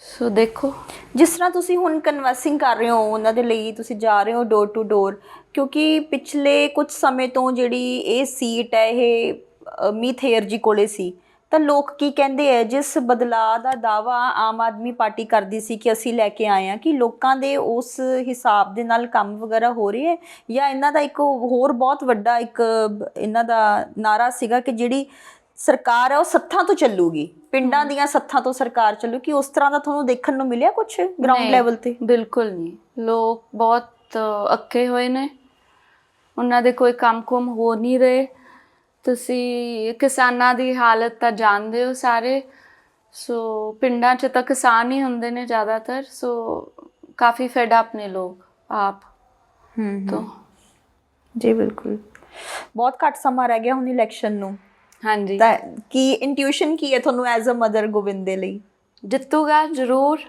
Speaker 1: ਸੋ ਦੇਖੋ।
Speaker 2: ਜਿਸ ਤਰ੍ਹਾਂ ਤੁਸੀਂ ਹੁਣ ਕਨਵਰਸਿੰਗ ਕਰ ਰਹੇ ਹੋ ਉਹਨਾਂ ਦੇ ਲਈ ਤੁਸੀਂ ਜਾ ਰਹੇ ਹੋ ਡੋਰ ਟੂ ਡੋਰ ਕਿਉਂਕਿ ਪਿਛਲੇ ਕੁਝ ਸਮੇਂ ਤੋਂ ਜਿਹੜੀ ਇਹ ਸੀਟ ਹੈ ਇਹ ਮੀਤ ਹੇਅਰ ਜੀ ਕੋਲੇ ਸੀ। ਤਾਂ ਲੋਕ ਕੀ ਕਹਿੰਦੇ ਐ ਜਿਸ ਬਦਲਾਅ ਦਾ ਦਾਵਾ ਆਮ ਆਦਮੀ ਪਾਰਟੀ ਕਰਦੀ ਸੀ ਕਿ ਅਸੀਂ ਲੈ ਕੇ ਆਏ ਆ ਕਿ ਲੋਕਾਂ ਦੇ ਉਸ ਹਿਸਾਬ ਦੇ ਨਾਲ ਕੰਮ ਵਗੈਰਾ ਹੋ ਰਿਹਾ ਹੈ ਜਾਂ ਇਹਨਾਂ ਦਾ ਇੱਕ ਹੋਰ ਬਹੁਤ ਵੱਡਾ ਇੱਕ ਇਹਨਾਂ ਦਾ ਨਾਰਾ ਸੀਗਾ ਕਿ ਜਿਹੜੀ ਸਰਕਾਰ ਹੈ ਉਹ ਸੱਥਾਂ ਤੋਂ ਚੱਲੂਗੀ। ਪਿੰਡਾਂ ਦੀਆਂ ਸੱਥਾਂ ਤੋਂ ਸਰਕਾਰ ਚੱਲੂ ਕਿ ਉਸ ਤਰ੍ਹਾਂ ਦਾ ਤੁਹਾਨੂੰ ਦੇਖਣ ਨੂੰ ਮਿਲਿਆ ਕੁਝ ਗਰਾਊਂਡ ਲੈਵਲ ਤੇ?
Speaker 1: ਬਿਲਕੁਲ ਨਹੀਂ। ਲੋਕ ਬਹੁਤ ਅੱਕੇ ਹੋਏ ਨੇ। ਉਹਨਾਂ ਦੇ ਕੋਈ ਕੰਮ-ਕੁਮ ਹੋ ਨਹੀਂ ਰਹੇ। ਤੁਸੀਂ ਕਿਸਾਨਾਂ ਦੀ ਹਾਲਤ ਤਾਂ ਜਾਣਦੇ ਹੋ ਸਾਰੇ ਸੋ ਪਿੰਡਾਂ 'ਚ ਤਾਂ ਕਿਸਾਨ ਹੀ ਹੁੰਦੇ ਨੇ ਜ਼ਿਆਦਾਤਰ ਸੋ ਕਾਫੀ ਫੈਡ ਅਪ ਨੇ ਲੋਕ ਆਪ
Speaker 2: ਹੂੰ
Speaker 1: ਤੋਂ।
Speaker 2: ਜੀ ਬਿਲਕੁਲ। ਬਹੁਤ ਘੱਟ ਸਮਾਂ ਰਹਿ ਗਿਆ ਹੁਣ ਇਲੈਕਸ਼ਨ ਨੂੰ।
Speaker 1: ਹਾਂਜੀ।
Speaker 2: ਤਾਂ ਕੀ ਇੰਟਿਊਸ਼ਨ ਕੀ ਹੈ ਤੁਹਾਨੂੰ ਐਜ਼ ਅ ਮਦਰ ਗੋਬਿੰਦ ਦੇ ਲਈ?
Speaker 1: ਜਿੱਤੂਗਾ ਜ਼ਰੂਰ।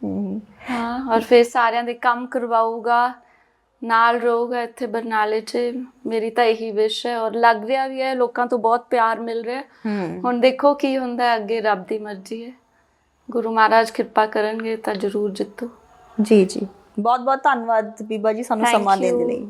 Speaker 2: ਹੂੰ।
Speaker 1: ਹਾਂ ਔਰ ਫਿਰ ਸਾਰਿਆਂ ਦੇ ਕੰਮ ਕਰਵਾਊਗਾ। ਨਾਲ ਰਹੂਗਾ ਇੱਥੇ ਬਰਨਾਲੇ 'ਚ ਮੇਰੀ ਤਾਂ ਇਹੀ ਵਿਸ਼ ਹੈ ਔਰ ਲੱਗ ਰਿਹਾ ਵੀ ਹੈ ਲੋਕਾਂ ਤੋਂ ਬਹੁਤ ਪਿਆਰ ਮਿਲ ਰਿਹਾ। ਹੈ। ਹੁਣ ਦੇਖੋ ਕੀ ਹੁੰਦਾ ਹੈ ਅੱਗੇ ਰੱਬ ਦੀ ਮਰਜ਼ੀ ਹੈ। ਗੁਰੂ ਮਹਾਰਾਜ ਕਿਰਪਾ ਕਰਨਗੇ ਤਾਂ ਜ਼ਰੂਰ ਜਿੱਤੂ।
Speaker 2: ਜੀ ਜੀ। ਬਹੁਤ ਬਹੁਤ ਧੰਨਵਾਦ ਬੀਬਾ ਜੀ ਸਾਨੂੰ ਸਮਾਂ ਦੇਣ ਦੇ. ਲਈ।